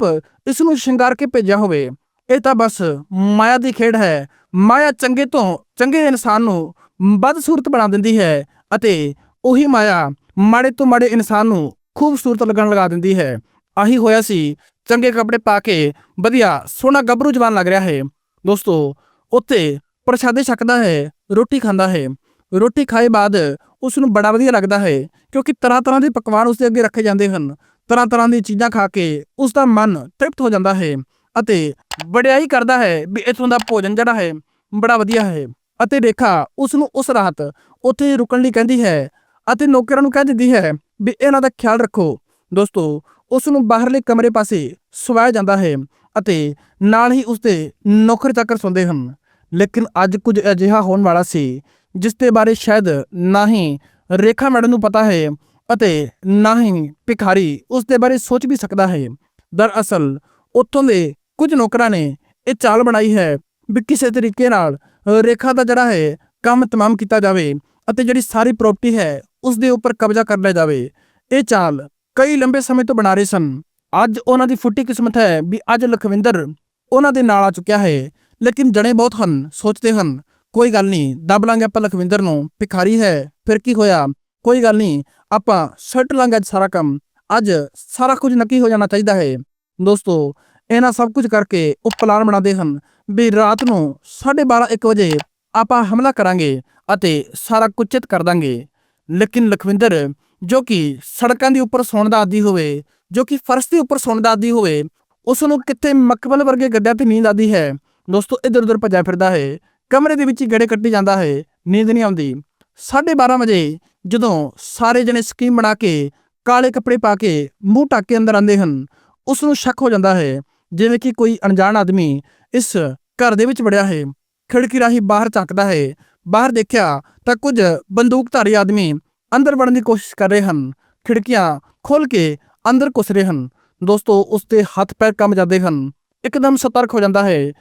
ਇਸ ਨੂੰ ਸ਼ਿੰਗਾਰ ਕੇ ਭੇਜਿਆ ਹੋਵੇ। ਇਹ ਤਾਂ ਬਸ ਮਾਇਆ ਦੀ ਖੇਡ ਹੈ। ਮਾਇਆ ਚੰਗੇ ਤੋਂ ਚੰਗੇ ਇਨਸਾਨ ਨੂੰ ਬਦਸੂਰਤ ਬਣਾ ਦਿੰਦੀ ਹੈ ਅਤੇ ਉਹੀ ਮਾਇਆ ਮਾੜੇ ਤੋਂ ਮਾੜੇ ਇਨਸਾਨ ਨੂੰ ਖੂਬਸੂਰਤ ਲੱਗਣ ਲਗਾ ਦਿੰਦੀ ਹੈ। ਆਹੀ ਹੋਇਆ ਸੀ, ਚੰਗੇ ਕੱਪੜੇ ਪਾ ਕੇ ਵਧੀਆ ਸੋਹਣਾ ਗੱਭਰੂ ਜਵਾਨ ਲੱਗ ਰਿਹਾ ਹੈ। ਦੋਸਤੋ, ਉੱਥੇ ਪ੍ਰਸ਼ਾਦੇ ਛਕਦਾ ਹੈ, ਰੋਟੀ ਖਾਂਦਾ ਹੈ। ਰੋਟੀ ਖਾਏ ਬਾਅਦ ਉਸ ਨੂੰ ਬੜਾ ਵਧੀਆ ਲੱਗਦਾ ਹੈ, ਕਿਉਂਕਿ ਤਰ੍ਹਾਂ ਤਰ੍ਹਾਂ ਦੇ ਪਕਵਾਨ ਉਸ ਦੇ ਅੱਗੇ ਰੱਖੇ ਜਾਂਦੇ ਹਨ। ਤਰ੍ਹਾਂ ਤਰ੍ਹਾਂ ਦੀਆਂ ਚੀਜ਼ਾਂ ਖਾ ਕੇ ਉਸ ਦਾ ਮਨ ਤ੍ਰਿਪਤ ਹੋ ਜਾਂਦਾ ਹੈ ਅਤੇ ਵਡਿਆਈ ਕਰਦਾ ਹੈ ਵੀ ਇਥੋਂ ਦਾ ਭੋਜਨ ਜਿਹੜਾ ਹੈ ਬੜਾ ਵਧੀਆ ਹੈ। ਅਤੇ ਰੇਖਾ ਉਸ ਨੂੰ ਉਸ ਰਾਤ ਉੱਥੇ ਰੁਕਣ ਲਈ ਕਹਿੰਦੀ ਹੈ ਅਤੇ ਨੌਕਰਾਂ ਨੂੰ ਕਹਿ ਦਿੰਦੀ ਹੈ ਵੀ ਇਹਨਾਂ ਦਾ ਖਿਆਲ ਰੱਖੋ। ਦੋਸਤੋ ਉਸ ਨੂੰ ਬਾਹਰਲੇ ਕਮਰੇ ਪਾਸੇ ਸਵਾਇਆ ਜਾਂਦਾ ਹੈ ਅਤੇ ਨਾਲ ਹੀ ਉਸ ਦੇ ਨੌਕਰ ਚਾਕਰ ਸੌਂਦੇ ਹਨ। ਲੇਕਿਨ ਅੱਜ ਕੁਝ ਅਜਿਹਾ ਹੋਣ ਵਾਲਾ ਸੀ, ਜਿਸ ਦੇ ਬਾਰੇ ਸ਼ਾਇਦ ਨਾ ਹੀ ਰੇਖਾ ਮੈਡਮ ਨੂੰ ਪਤਾ ਹੈ ਅਤੇ ਨਾ ਹੀ ਭਿਖਾਰੀ ਉਸ ਦੇ ਬਾਰੇ ਸੋਚ ਵੀ ਸਕਦਾ ਹੈ। ਦਰਅਸਲ, ਉੱਥੋਂ ਦੇ ਕੁਝ ਨੌਕਰਾਂ ਨੇ ਇਹ ਚਾਲ ਬਣਾਈ ਹੈ ਵੀ ਕਿਸੇ ਤਰੀਕੇ ਨਾਲ ਰੇਖਾ ਦਾ ਜਿਹੜਾ ਹੈ ਕੰਮ ਤਮਾਮ ਕੀਤਾ ਜਾਵੇ ਅਤੇ ਜਿਹੜੀ ਸਾਰੀ ਪ੍ਰਾਪਰਟੀ ਹੈ ਉਸ ਦੇ ਉੱਪਰ ਕਬਜ਼ਾ ਕਰ ਲਿਆ ਜਾਵੇ। ਇਹ ਚਾਲ ਕਈ ਲੰਬੇ ਸਮੇਂ ਤੋਂ ਬਣਾ ਰਹੇ ਸਨ। ਅੱਜ ਉਹਨਾਂ ਦੀ ਫੁੱਟੀ ਕਿਸਮਤ ਹੈ ਵੀ ਅੱਜ ਲਖਵਿੰਦਰ ਉਹਨਾਂ ਦੇ ਨਾਲ ਆ ਚੁੱਕਿਆ ਹੈ। ਲੇਕਿਨ ਜਣੇ ਬਹੁਤ ਹਨ, ਸੋਚਦੇ ਹਨ, ਕੋਈ ਗੱਲ ਨਹੀਂ, ਦੱਬ ਲਾਂਗੇ ਆਪਾਂ ਲਖਵਿੰਦਰ ਨੂੰ, ਭਿਖਾਰੀ ਹੈ, ਫਿਰ ਕੀ ਹੋਇਆ? ਕੋਈ ਗੱਲ ਨਹੀਂ, ਆਪਾਂ ਸੱਟ ਲਾਂਗੇ ਅੱਜ ਸਾਰਾ ਕੰਮ। ਅੱਜ ਸਾਰਾ ਕੁਝ ਨੱਕੀ ਹੋ ਜਾਣਾ ਚਾਹੀਦਾ ਹੈ। ਦੋਸਤੋ, ਇਹਨਾਂ ਸਭ ਕੁਝ ਕਰਕੇ ਉਹ ਪਲਾਨ ਬਣਾਉਂਦੇ ਹਨ ਵੀ ਰਾਤ ਨੂੰ 12:30 1 ਵਜੇ ਆਪਾਂ ਹਮਲਾ ਕਰਾਂਗੇ ਅਤੇ ਸਾਰਾ ਕੁਝ ਚਿਤ ਕਰ ਦਾਂਗੇ। ਲੇਕਿਨ ਲਖਵਿੰਦਰ, ਜੋ ਕਿ ਸੜਕਾਂ ਦੇ ਉੱਪਰ ਸੌਣ ਦਾ ਆਦੀ ਹੋਵੇ, ਜੋ ਕਿ ਫਰਸ਼ ਦੇ ਉੱਪਰ ਸੌਣ ਦਾ ਆਦੀ ਹੋਵੇ ਉਸ ਨੂੰ ਕਿੱਥੇ ਮਕਬਲ ਵਰਗੇ ਗੱਡਿਆਂ ਤੇ ਨੀਂਦ ਆਦੀ ਹੈ? ਦੋਸਤੋ, ਇਧਰ ਉਧਰ ਭੱਜਿਆ ਫਿਰਦਾ ਹੈ। ਕਮਰੇ ਦੇ ਵਿੱਚ ਹੀ ਗੜੇ ਕੱਟੀ ਜਾਂਦਾ ਹੈ। ਨੀਂਦ ਨਹੀਂ ਆਉਂਦੀ। 12:30 ਵਜੇ, ਜਦੋਂ ਸਾਰੇ ਜਣੇ ਸਕੀਮ ਬਣਾ ਕੇ, ਕਾਲੇ ਕੱਪੜੇ ਪਾ ਕੇ ਮੂੰਹ ਢੱਕ ਕੇ ਅੰਦਰ ਆਉਂਦੇ ਹਨ ਉਸ ਨੂੰ ਸ਼ੱਕ ਹੋ ਜਾਂਦਾ ਹੈ, ਜਿਵੇਂ ਕਿ ਕੋਈ ਅਣਜਾਣ ਆਦਮੀ ਇਸ ਘਰ ਦੇ ਵਿੱਚ ਵੜਿਆ ਹੈ। ਖਿੜਕੀ ਰਾਹੀਂ ਬਾਹਰ ਝਾਕਦਾ ਹੈ। ਬਾਹਰ ਦੇਖਿਆ ਤਾਂ ਕੁਝ ਬੰਦੂਕਧਾਰੀ ਆਦਮੀ ਅੰਦਰ ਵੜਨ ਦੀ ਕੋਸ਼ਿਸ਼ ਕਰ ਰਹੇ ਹਨ। ਖਿੜਕੀਆਂ ਖੋਲ ਕੇ ਅੰਦਰ ਘੁਸ ਰਹੇ ਹਨ। ਦੋਸਤੋ, ਉਸ ਦੇ ਹੱਥ ਪੈਰ ਕੰਬ ਜਾਂਦੇ ਹਨ। ਇੱਕਦਮ ਸਤਰਕ ਹੋ ਜਾਂਦਾ ਹੈ,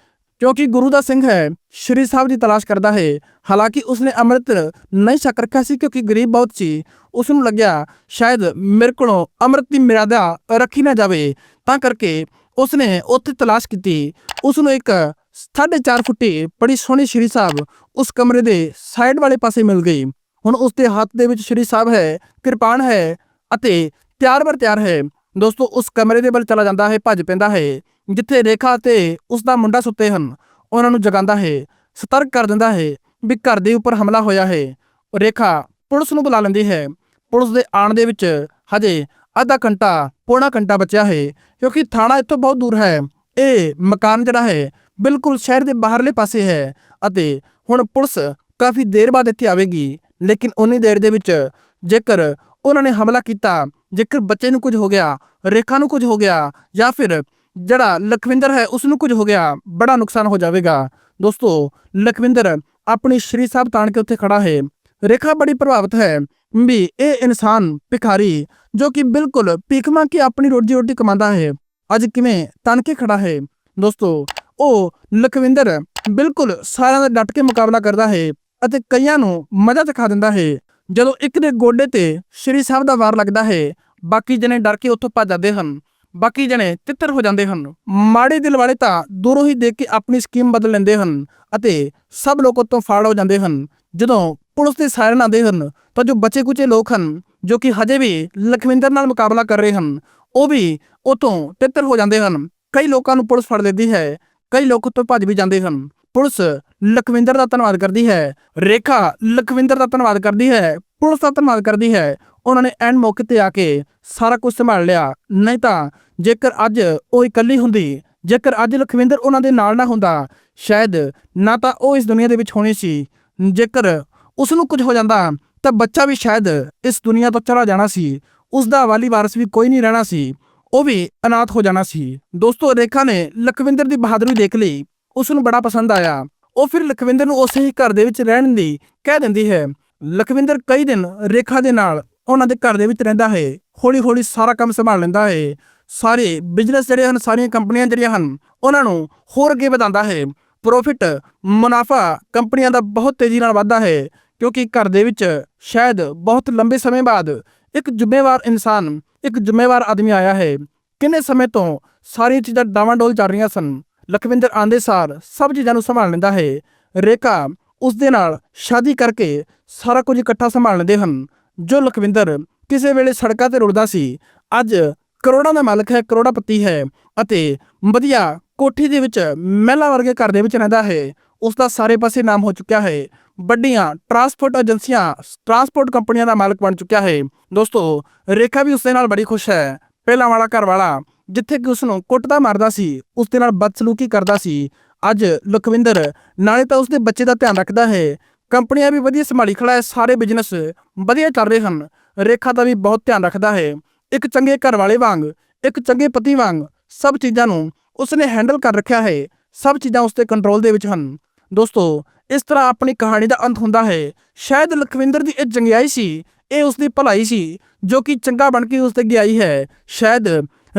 ਕਿਉਂਕਿ ਗੁਰੂ ਦਾ ਸਿੰਘ ਹੈ, ਸ਼੍ਰੀ ਸਾਹਿਬ ਦੀ ਤਲਾਸ਼ ਕਰਦਾ ਹੈ। ਹਾਲਾਂਕਿ ਉਸਨੇ ਅੰਮ੍ਰਿਤ ਨਹੀਂ ਛਕ ਰੱਖਿਆ ਸੀ, ਕਿਉਂਕਿ ਗਰੀਬ ਬਹੁਤ ਸੀ। ਉਸ ਨੂੰ ਲੱਗਿਆ, ਸ਼ਾਇਦ ਮੇਰੇ ਕੋਲੋਂ ਅੰਮ੍ਰਿਤ ਦੀ ਮਰਿਆਦਾ ਰੱਖੀ ਨਾ ਜਾਵੇ। ਤਾਂ ਕਰਕੇ ਉਸਨੇ ਉੱਥੇ ਤਲਾਸ਼ ਕੀਤੀ। ਉਸ ਨੂੰ ਇੱਕ 4.5 ਫੁੱਟੀ ਬੜੀ ਸੋਹਣੀ ਸ਼੍ਰੀ ਸਾਹਿਬ ਉਸ ਕਮਰੇ ਦੇ ਸਾਈਡ ਵਾਲੇ ਪਾਸੇ ਮਿਲ ਗਈ। ਹੁਣ ਉਸ ਦੇ ਹੱਥ ਦੇ ਵਿੱਚ ਸ਼੍ਰੀ ਸਾਹਿਬ ਹੈ, ਕਿਰਪਾਨ ਹੈ ਅਤੇ ਤਿਆਰ ਬਰ ਤਿਆਰ ਹੈ। ਦੋਸਤੋ, ਉਸ ਕਮਰੇ ਦੇ ਵੱਲ ਚਲਾ ਜਾਂਦਾ ਹੈ, ਭੱਜ ਪੈਂਦਾ ਹੈ, ਜਿੱਥੇ ਰੇਖਾ ਤੇ ਉਸ ਦਾ ਮੁੰਡਾ ਸੁੱਤੇ ਹਨ। ਉਹਨਾਂ ਨੂੰ ਜਗਾਉਂਦਾ ਹੈ, ਸਤਰਕ ਕਰ ਦਿੰਦਾ ਹੈ ਵੀ ਘਰ ਦੇ ਉੱਪਰ ਹਮਲਾ ਹੋਇਆ ਹੈ। ਰੇਖਾ ਪੁਲਿਸ ਨੂੰ ਬੁਲਾ ਲੈਂਦੀ ਹੈ। ਪੁਲਿਸ ਦੇ ਆਣ ਦੇ ਵਿੱਚ ਹਜੇ ਅੱਧਾ ਘੰਟਾ, ਪੌਣਾ ਘੰਟਾ ਬਚਿਆ ਹੈ, ਕਿਉਂਕਿ ਥਾਣਾ ਇੱਥੋਂ ਬਹੁਤ ਦੂਰ ਹੈ। ਇਹ ਮਕਾਨ ਜਿਹੜਾ ਹੈ ਬਿਲਕੁਲ ਸ਼ਹਿਰ ਦੇ ਬਾਹਰਲੇ ਪਾਸੇ ਹੈ ਅਤੇ ਹੁਣ ਪੁਲਿਸ ਕਾਫੀ ਦੇਰ ਬਾਅਦ ਇੱਥੇ ਆਵੇਗੀ, ਲੇਕਿਨ ਉਨੀ ਦੇਰ ਦੇ ਵਿੱਚ ਜੇਕਰ ਉਹਨਾਂ ਨੇ ਹਮਲਾ ਕੀਤਾ, ਜੇਕਰ ਬੱਚੇ ਨੂੰ ਕੁਝ ਹੋ ਗਿਆ, ਰੇਖਾ ਨੂੰ ਕੁਝ ਹੋ ਗਿਆ ਜਾਂ ਫਿਰ ਜਿਹੜਾ ਲਖਵਿੰਦਰ ਹੈ ਉਸ ਨੂੰ ਕੁਝ ਹੋ ਗਿਆ, ਬੜਾ ਨੁਕਸਾਨ ਹੋ ਜਾਵੇਗਾ। ਦੋਸਤੋ, ਲਖਵਿੰਦਰ ਆਪਣੀ ਸ਼੍ਰੀ ਸਾਹਿਬ ਤਾਣ ਕੇ ਉੱਥੇ ਖੜਾ ਹੈ। ਰੇਖਾ ਬੜੀ ਪ੍ਰਭਾਵਿਤ ਹੈ। ਵੀ ਇਹ ਇਨਸਾਨ ਭਿਖਾਰੀ ਜੋ ਕਿ ਬਿਲਕੁਲ ਭੀਖ ਮੰਗ ਕੇ ਆਪਣੀ ਰੋਜੀ ਰੋਟੀ ਕਮਾਉਂਦਾ ਹੈ। ਅੱਜ ਕਿਵੇਂ ਤਨ ਕੇ ਖੜਾ ਹੈ। ਦੋਸਤੋ ਉਹ ਲਖਵਿੰਦਰ ਬਿਲਕੁਲ ਸਾਰਿਆਂ ਦਾ ਡਟ ਕੇ ਮੁਕਾਬਲਾ ਕਰਦਾ ਹੈ ਅਤੇ ਕਈਆਂ ਨੂੰ ਮਜ਼ਾ ਚਖਾ ਦਿੰਦਾ ਹੈ। ਜਦੋਂ ਇੱਕ ਦੇ ਗੋਡੇ ਤੇ ਸ਼੍ਰੀ ਸਾਹਿਬ ਦਾ ਵਾਰ ਲੱਗਦਾ ਹੈ, ਬਾਕੀ ਜਣੇ ਡਰ ਕੇ ਉੱਥੋਂ ਭੱਜ ਜਾਂਦੇ ਹਨ। ਬਾਕੀ ਜਣੇ ਤਿੱਤਰ ਹੋ ਜਾਂਦੇ ਹਨ। ਮਾੜੇ ਦਿਲ ਵਾਲੇ ਤਾਂ ਦੂਰੋਂ ਹੀ ਦੇਖ ਕੇ ਆਪਣੀ ਸਕੀਮ ਬਦਲ ਲੈਂਦੇ ਹਨ ਅਤੇ ਸਭ ਲੋਕ ਉੱਤੋਂ ਫਾੜ ਹੋ ਜਾਂਦੇ ਹਨ। ਜਦੋਂ ਪੁਲਿਸ ਦੇ ਸਾਇਰਨ ਆਉਂਦੇ ਹਨ, ਤਾਂ ਜੋ ਬਚੇ ਕੁਚੇ ਲੋਕ ਹਨ, ਜੋ ਕਿ ਹਜੇ ਵੀ ਲਖਵਿੰਦਰ ਨਾਲ ਮੁਕਾਬਲਾ ਕਰ ਰਹੇ ਹਨ, ਉਹ ਵੀ ਉਤੋਂ ਤਿੱਤਰ ਹੋ ਜਾਂਦੇ ਹਨ। ਕਈ ਲੋਕਾਂ ਨੂੰ ਪੁਲਿਸ ਫੜ ਲੈਂਦੀ ਹੈ। ਕਈ ਲੋਕ ਉੱਤੋਂ ਭੱਜ ਵੀ ਜਾਂਦੇ ਸਨ। ਪੁਲਿਸ ਲਖਵਿੰਦਰ ਦਾ ਧੰਨਵਾਦ ਕਰਦੀ ਹੈ। ਰੇਖਾ ਲਖਵਿੰਦਰ ਦਾ ਧੰਨਵਾਦ ਕਰਦੀ ਹੈ। ਪੁਲਿਸ ਦਾ ਧੰਨਵਾਦ ਕਰਦੀ ਹੈ। ਉਹਨਾਂ ਨੇ ਐਨ ਮੌਕੇ ਤੇ ਆ ਕੇ ਸਾਰਾ ਕੁਝ ਸੰਭਾਲ ਲਿਆ। ਨਹੀਂ ਤਾਂ ਜੇਕਰ ਅੱਜ ਉਹ ਇਕੱਲੀ ਹੁੰਦੀ, ਜੇਕਰ ਅੱਜ ਲਖਵਿੰਦਰ ਉਹਨਾਂ ਦੇ ਨਾਲ ਨਾ ਹੁੰਦਾ, ਸ਼ਾਇਦ ਨਾ ਤਾਂ ਉਹ ਇਸ ਦੁਨੀਆ ਦੇ ਵਿੱਚ ਹੋਣੀ ਸੀ। ਜੇਕਰ ਉਸ ਨੂੰ ਕੁਝ ਹੋ ਜਾਂਦਾ, ਤਾਂ ਬੱਚਾ ਵੀ ਸ਼ਾਇਦ ਇਸ ਦੁਨੀਆ ਤੋਂ ਚਲਾ ਜਾਣਾ ਸੀ। ਉਸ ਦਾ ਵਾਲੀ ਵਾਰਸ ਵੀ ਕੋਈ ਨਹੀਂ ਰਹਿਣਾ ਸੀ। ਉਹ ਵੀ ਅਨਾਥ ਹੋ ਜਾਣਾ ਸੀ। ਦੋਸਤੋ, ਰੇਖਾ ਨੇ ਲਖਵਿੰਦਰ ਦੀ ਬਹਾਦਰੀ ਦੇਖ ਲਈ। ਉਸ ਨੂੰ ਬੜਾ ਪਸੰਦ ਆਇਆ। ਉਹ ਫਿਰ ਲਖਵਿੰਦਰ ਨੂੰ ਉਸੇ ਹੀ ਘਰ ਦੇ ਵਿੱਚ ਰਹਿਣ ਦੀ ਕਹਿ ਦਿੰਦੀ ਹੈ। ਲਖਵਿੰਦਰ ਕਈ ਦਿਨ ਰੇਖਾ ਦੇ ਨਾਲ ਉਹਨਾਂ ਦੇ ਘਰ ਦੇ ਵਿੱਚ ਰਹਿੰਦਾ ਹੈ। ਹੌਲੀ ਹੌਲੀ ਸਾਰਾ ਕੰਮ ਸੰਭਾਲ ਲੈਂਦਾ ਹੈ। ਸਾਰੇ ਬਿਜ਼ਨਸ ਜਿਹੜੇ ਹਨ, ਸਾਰੀਆਂ ਕੰਪਨੀਆਂ ਜਿਹੜੀਆਂ ਹਨ, ਉਹਨਾਂ ਨੂੰ ਹੋਰ ਅੱਗੇ ਵਧਾਉਂਦਾ ਹੈ। ਪ੍ਰੋਫਿਟ ਮੁਨਾਫਾ ਕੰਪਨੀਆਂ ਦਾ ਬਹੁਤ ਤੇਜ਼ੀ ਨਾਲ ਵਧਦਾ ਹੈ, ਕਿਉਂਕਿ ਘਰ ਦੇ ਵਿੱਚ ਸ਼ਾਇਦ ਬਹੁਤ ਲੰਬੇ ਸਮੇਂ ਬਾਅਦ ਇੱਕ ਜ਼ਿੰਮੇਵਾਰ ਇਨਸਾਨ ਇੱਕ ਜ਼ਿੰਮੇਵਾਰ ਆਦਮੀ ਆਇਆ ਹੈ। ਕਿੰਨੇ ਸਮੇਂ ਤੋਂ ਸਾਰੀਆਂ ਚੀਜ਼ਾਂ ਡਾਵਾਂਡੋਲ ਚੱਲ ਰਹੀਆਂ ਸਨ। ਲਖਵਿੰਦਰ ਆਂਦੇ ਸਾਰ ਸਭ ਚੀਜ਼ਾਂ ਨੂੰ ਸੰਭਾਲ ਲੈਂਦਾ ਹੈ। ਰੇਖਾ ਉਸ ਦੇ ਨਾਲ ਸ਼ਾਦੀ ਕਰਕੇ ਸਾਰਾ ਕੁਝ ਇਕੱਠਾ ਸੰਭਾਲ ਲੈਂਦੇ ਹਨ। ਜੋ ਲਖਵਿੰਦਰ ਕਿਸੇ ਵੇਲੇ ਸੜਕਾਂ ਤੇ ਰੁਲਦਾ ਸੀ, ਅੱਜ ਕਰੋੜਾਂ ਦਾ ਮਾਲਕ ਹੈ, ਕਰੋੜਾਪਤੀ ਹੈ ਅਤੇ ਵਧੀਆ ਕੋਠੀ ਦੇ ਵਿੱਚ ਮਹਿਲਾ ਵਰਗੇ ਘਰ ਦੇ ਵਿੱਚ ਰਹਿੰਦਾ ਹੈ। ਉਸ ਦਾ ਸਾਰੇ ਪਾਸੇ ਨਾਮ ਹੋ ਚੁੱਕਿਆ ਹੈ। ਵੱਡੀਆਂ ਟਰਾਂਸਪੋਰਟ ਏਜੰਸੀਆਂ ਟਰਾਂਸਪੋਰਟ ਕੰਪਨੀਆਂ ਦਾ ਮਾਲਕ ਬਣ ਚੁੱਕਿਆ ਹੈ। ਦੋਸਤੋ, ਰੇਖਾ ਵੀ ਉਸ ਦੇ ਨਾਲ ਬੜੀ ਖੁਸ਼ ਹੈ। ਪਹਿਲਾਂ ਵਾਲਾ ਘਰ ਵਾਲਾ, ਜਿੱਥੇ ਕਿ ਉਸ ਨੂੰ ਕੁੱਟਦਾ ਮਾਰਦਾ ਸੀ, ਉਸ ਦੇ ਨਾਲ ਬਦਸਲੂਕੀ ਕਰਦਾ ਸੀ। ਅੱਜ ਲਖਵਿੰਦਰ, ਨਾਲੇ ਤਾਂ ਉਸ ਦੇ ਬੱਚੇ ਦਾ ਧਿਆਨ ਰੱਖਦਾ ਹੈ। ਕੰਪਨੀਆਂ ਵੀ ਵਧੀਆ ਸੰਭਾਲੀ ਖੜਾ ਹੈ, ਸਾਰੇ ਬਿਜ਼ਨਸ ਵਧੀਆ ਚੱਲ ਰਹੇ ਹਨ। ਰੇਖਾ ਦਾ ਵੀ ਬਹੁਤ ਧਿਆਨ ਰੱਖਦਾ ਹੈ। ਇੱਕ ਚੰਗੇ ਘਰ ਵਾਲੇ ਵਾਂਗ, ਇੱਕ ਚੰਗੇ ਪਤੀ ਵਾਂਗ, ਸਭ ਚੀਜ਼ਾਂ ਨੂੰ ਉਸਨੇ ਹੈਂਡਲ ਕਰ ਰੱਖਿਆ ਹੈ। ਸਭ ਚੀਜ਼ਾਂ ਉਸਦੇ ਕੰਟਰੋਲ ਦੇ ਵਿੱਚ ਹਨ। ਦੋਸਤੋ ਇਸ ਤਰ੍ਹਾਂ ਆਪਣੀ ਕਹਾਣੀ ਦਾ ਅੰਤ ਹੁੰਦਾ ਹੈ। ਸ਼ਾਇਦ ਲਖਵਿੰਦਰ ਦੀ ਇਹ ਚੰਗਿਆਈ ਸੀ, ਇਹ ਉਸ ਦੀ ਭਲਾਈ ਸੀ, ਜੋ ਕਿ ਚੰਗਾ ਬਣ ਕੇ ਉਸ ਤੇ ਗਿਆਈ ਹੈ। ਸ਼ਾਇਦ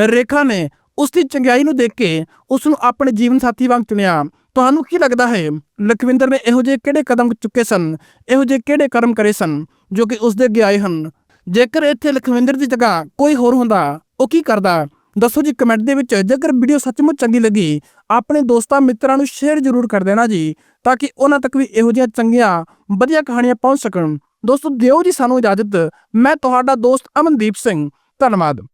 ਰੇਖਾ ਨੇ ਉਸ ਦੀ ਚੰਗਿਆਈ ਨੂੰ ਦੇਖ ਕੇ ਉਸ ਨੂੰ ਆਪਣੇ ਜੀਵਨ ਸਾਥੀ ਵਾਂਗ ਚੁਣਿਆ। ਤੁਹਾਨੂੰ ਕੀ ਲੱਗਦਾ ਹੈ, ਲਖਵਿੰਦਰ ਨੇ ਇਹੋ ਜਿਹੇ ਕਿਹੜੇ ਕਦਮ ਚੁੱਕੇ ਸਨ, ਇਹੋ ਜਿਹੇ ਕਿਹੜੇ ਕਰਮ ਕਰੇ ਸਨ, ਜੋ ਕਿ ਉਸ ਦੇ ਗਿਆਏ ਹਨ? ਜੇਕਰ ਇੱਥੇ ਲਖਵਿੰਦਰ ਦੀ ਜਗ੍ਹਾ ਕੋਈ ਹੋਰ ਹੁੰਦਾ, ਉਹ ਕੀ ਕਰਦਾ? ਦੱਸੋ ਜੀ ਕਮੈਂਟ ਦੇ ਵਿੱਚ, ਜੇਕਰ ਵੀਡੀਓ ਸੱਚਮੁੱਚ ਚੰਗੀ ਲੱਗੀ ਆਪਣੇ ਦੋਸਤਾਂ ਮਿੱਤਰਾਂ ਨੂੰ ਸ਼ੇਅਰ ਜ਼ਰੂਰ ਕਰ ਦੇਣਾ ਜੀ, ਤਾਂ ਕਿ ਉਹਨਾਂ ਤੱਕ ਵੀ ਇਹੋ ਜਿਹੀਆਂ ਚੰਗੀਆਂ, ਵਧੀਆ ਕਹਾਣੀਆਂ ਪਹੁੰਚ ਸਕਣ। ਦੋਸਤੋ, ਦਿਓ ਜੀ ਸਾਨੂੰ ਇਜਾਜ਼ਤ। ਮੈਂ ਤੁਹਾਡਾ ਦੋਸਤ ਅਮਨਦੀਪ ਸਿੰਘ। ਧੰਨਵਾਦ।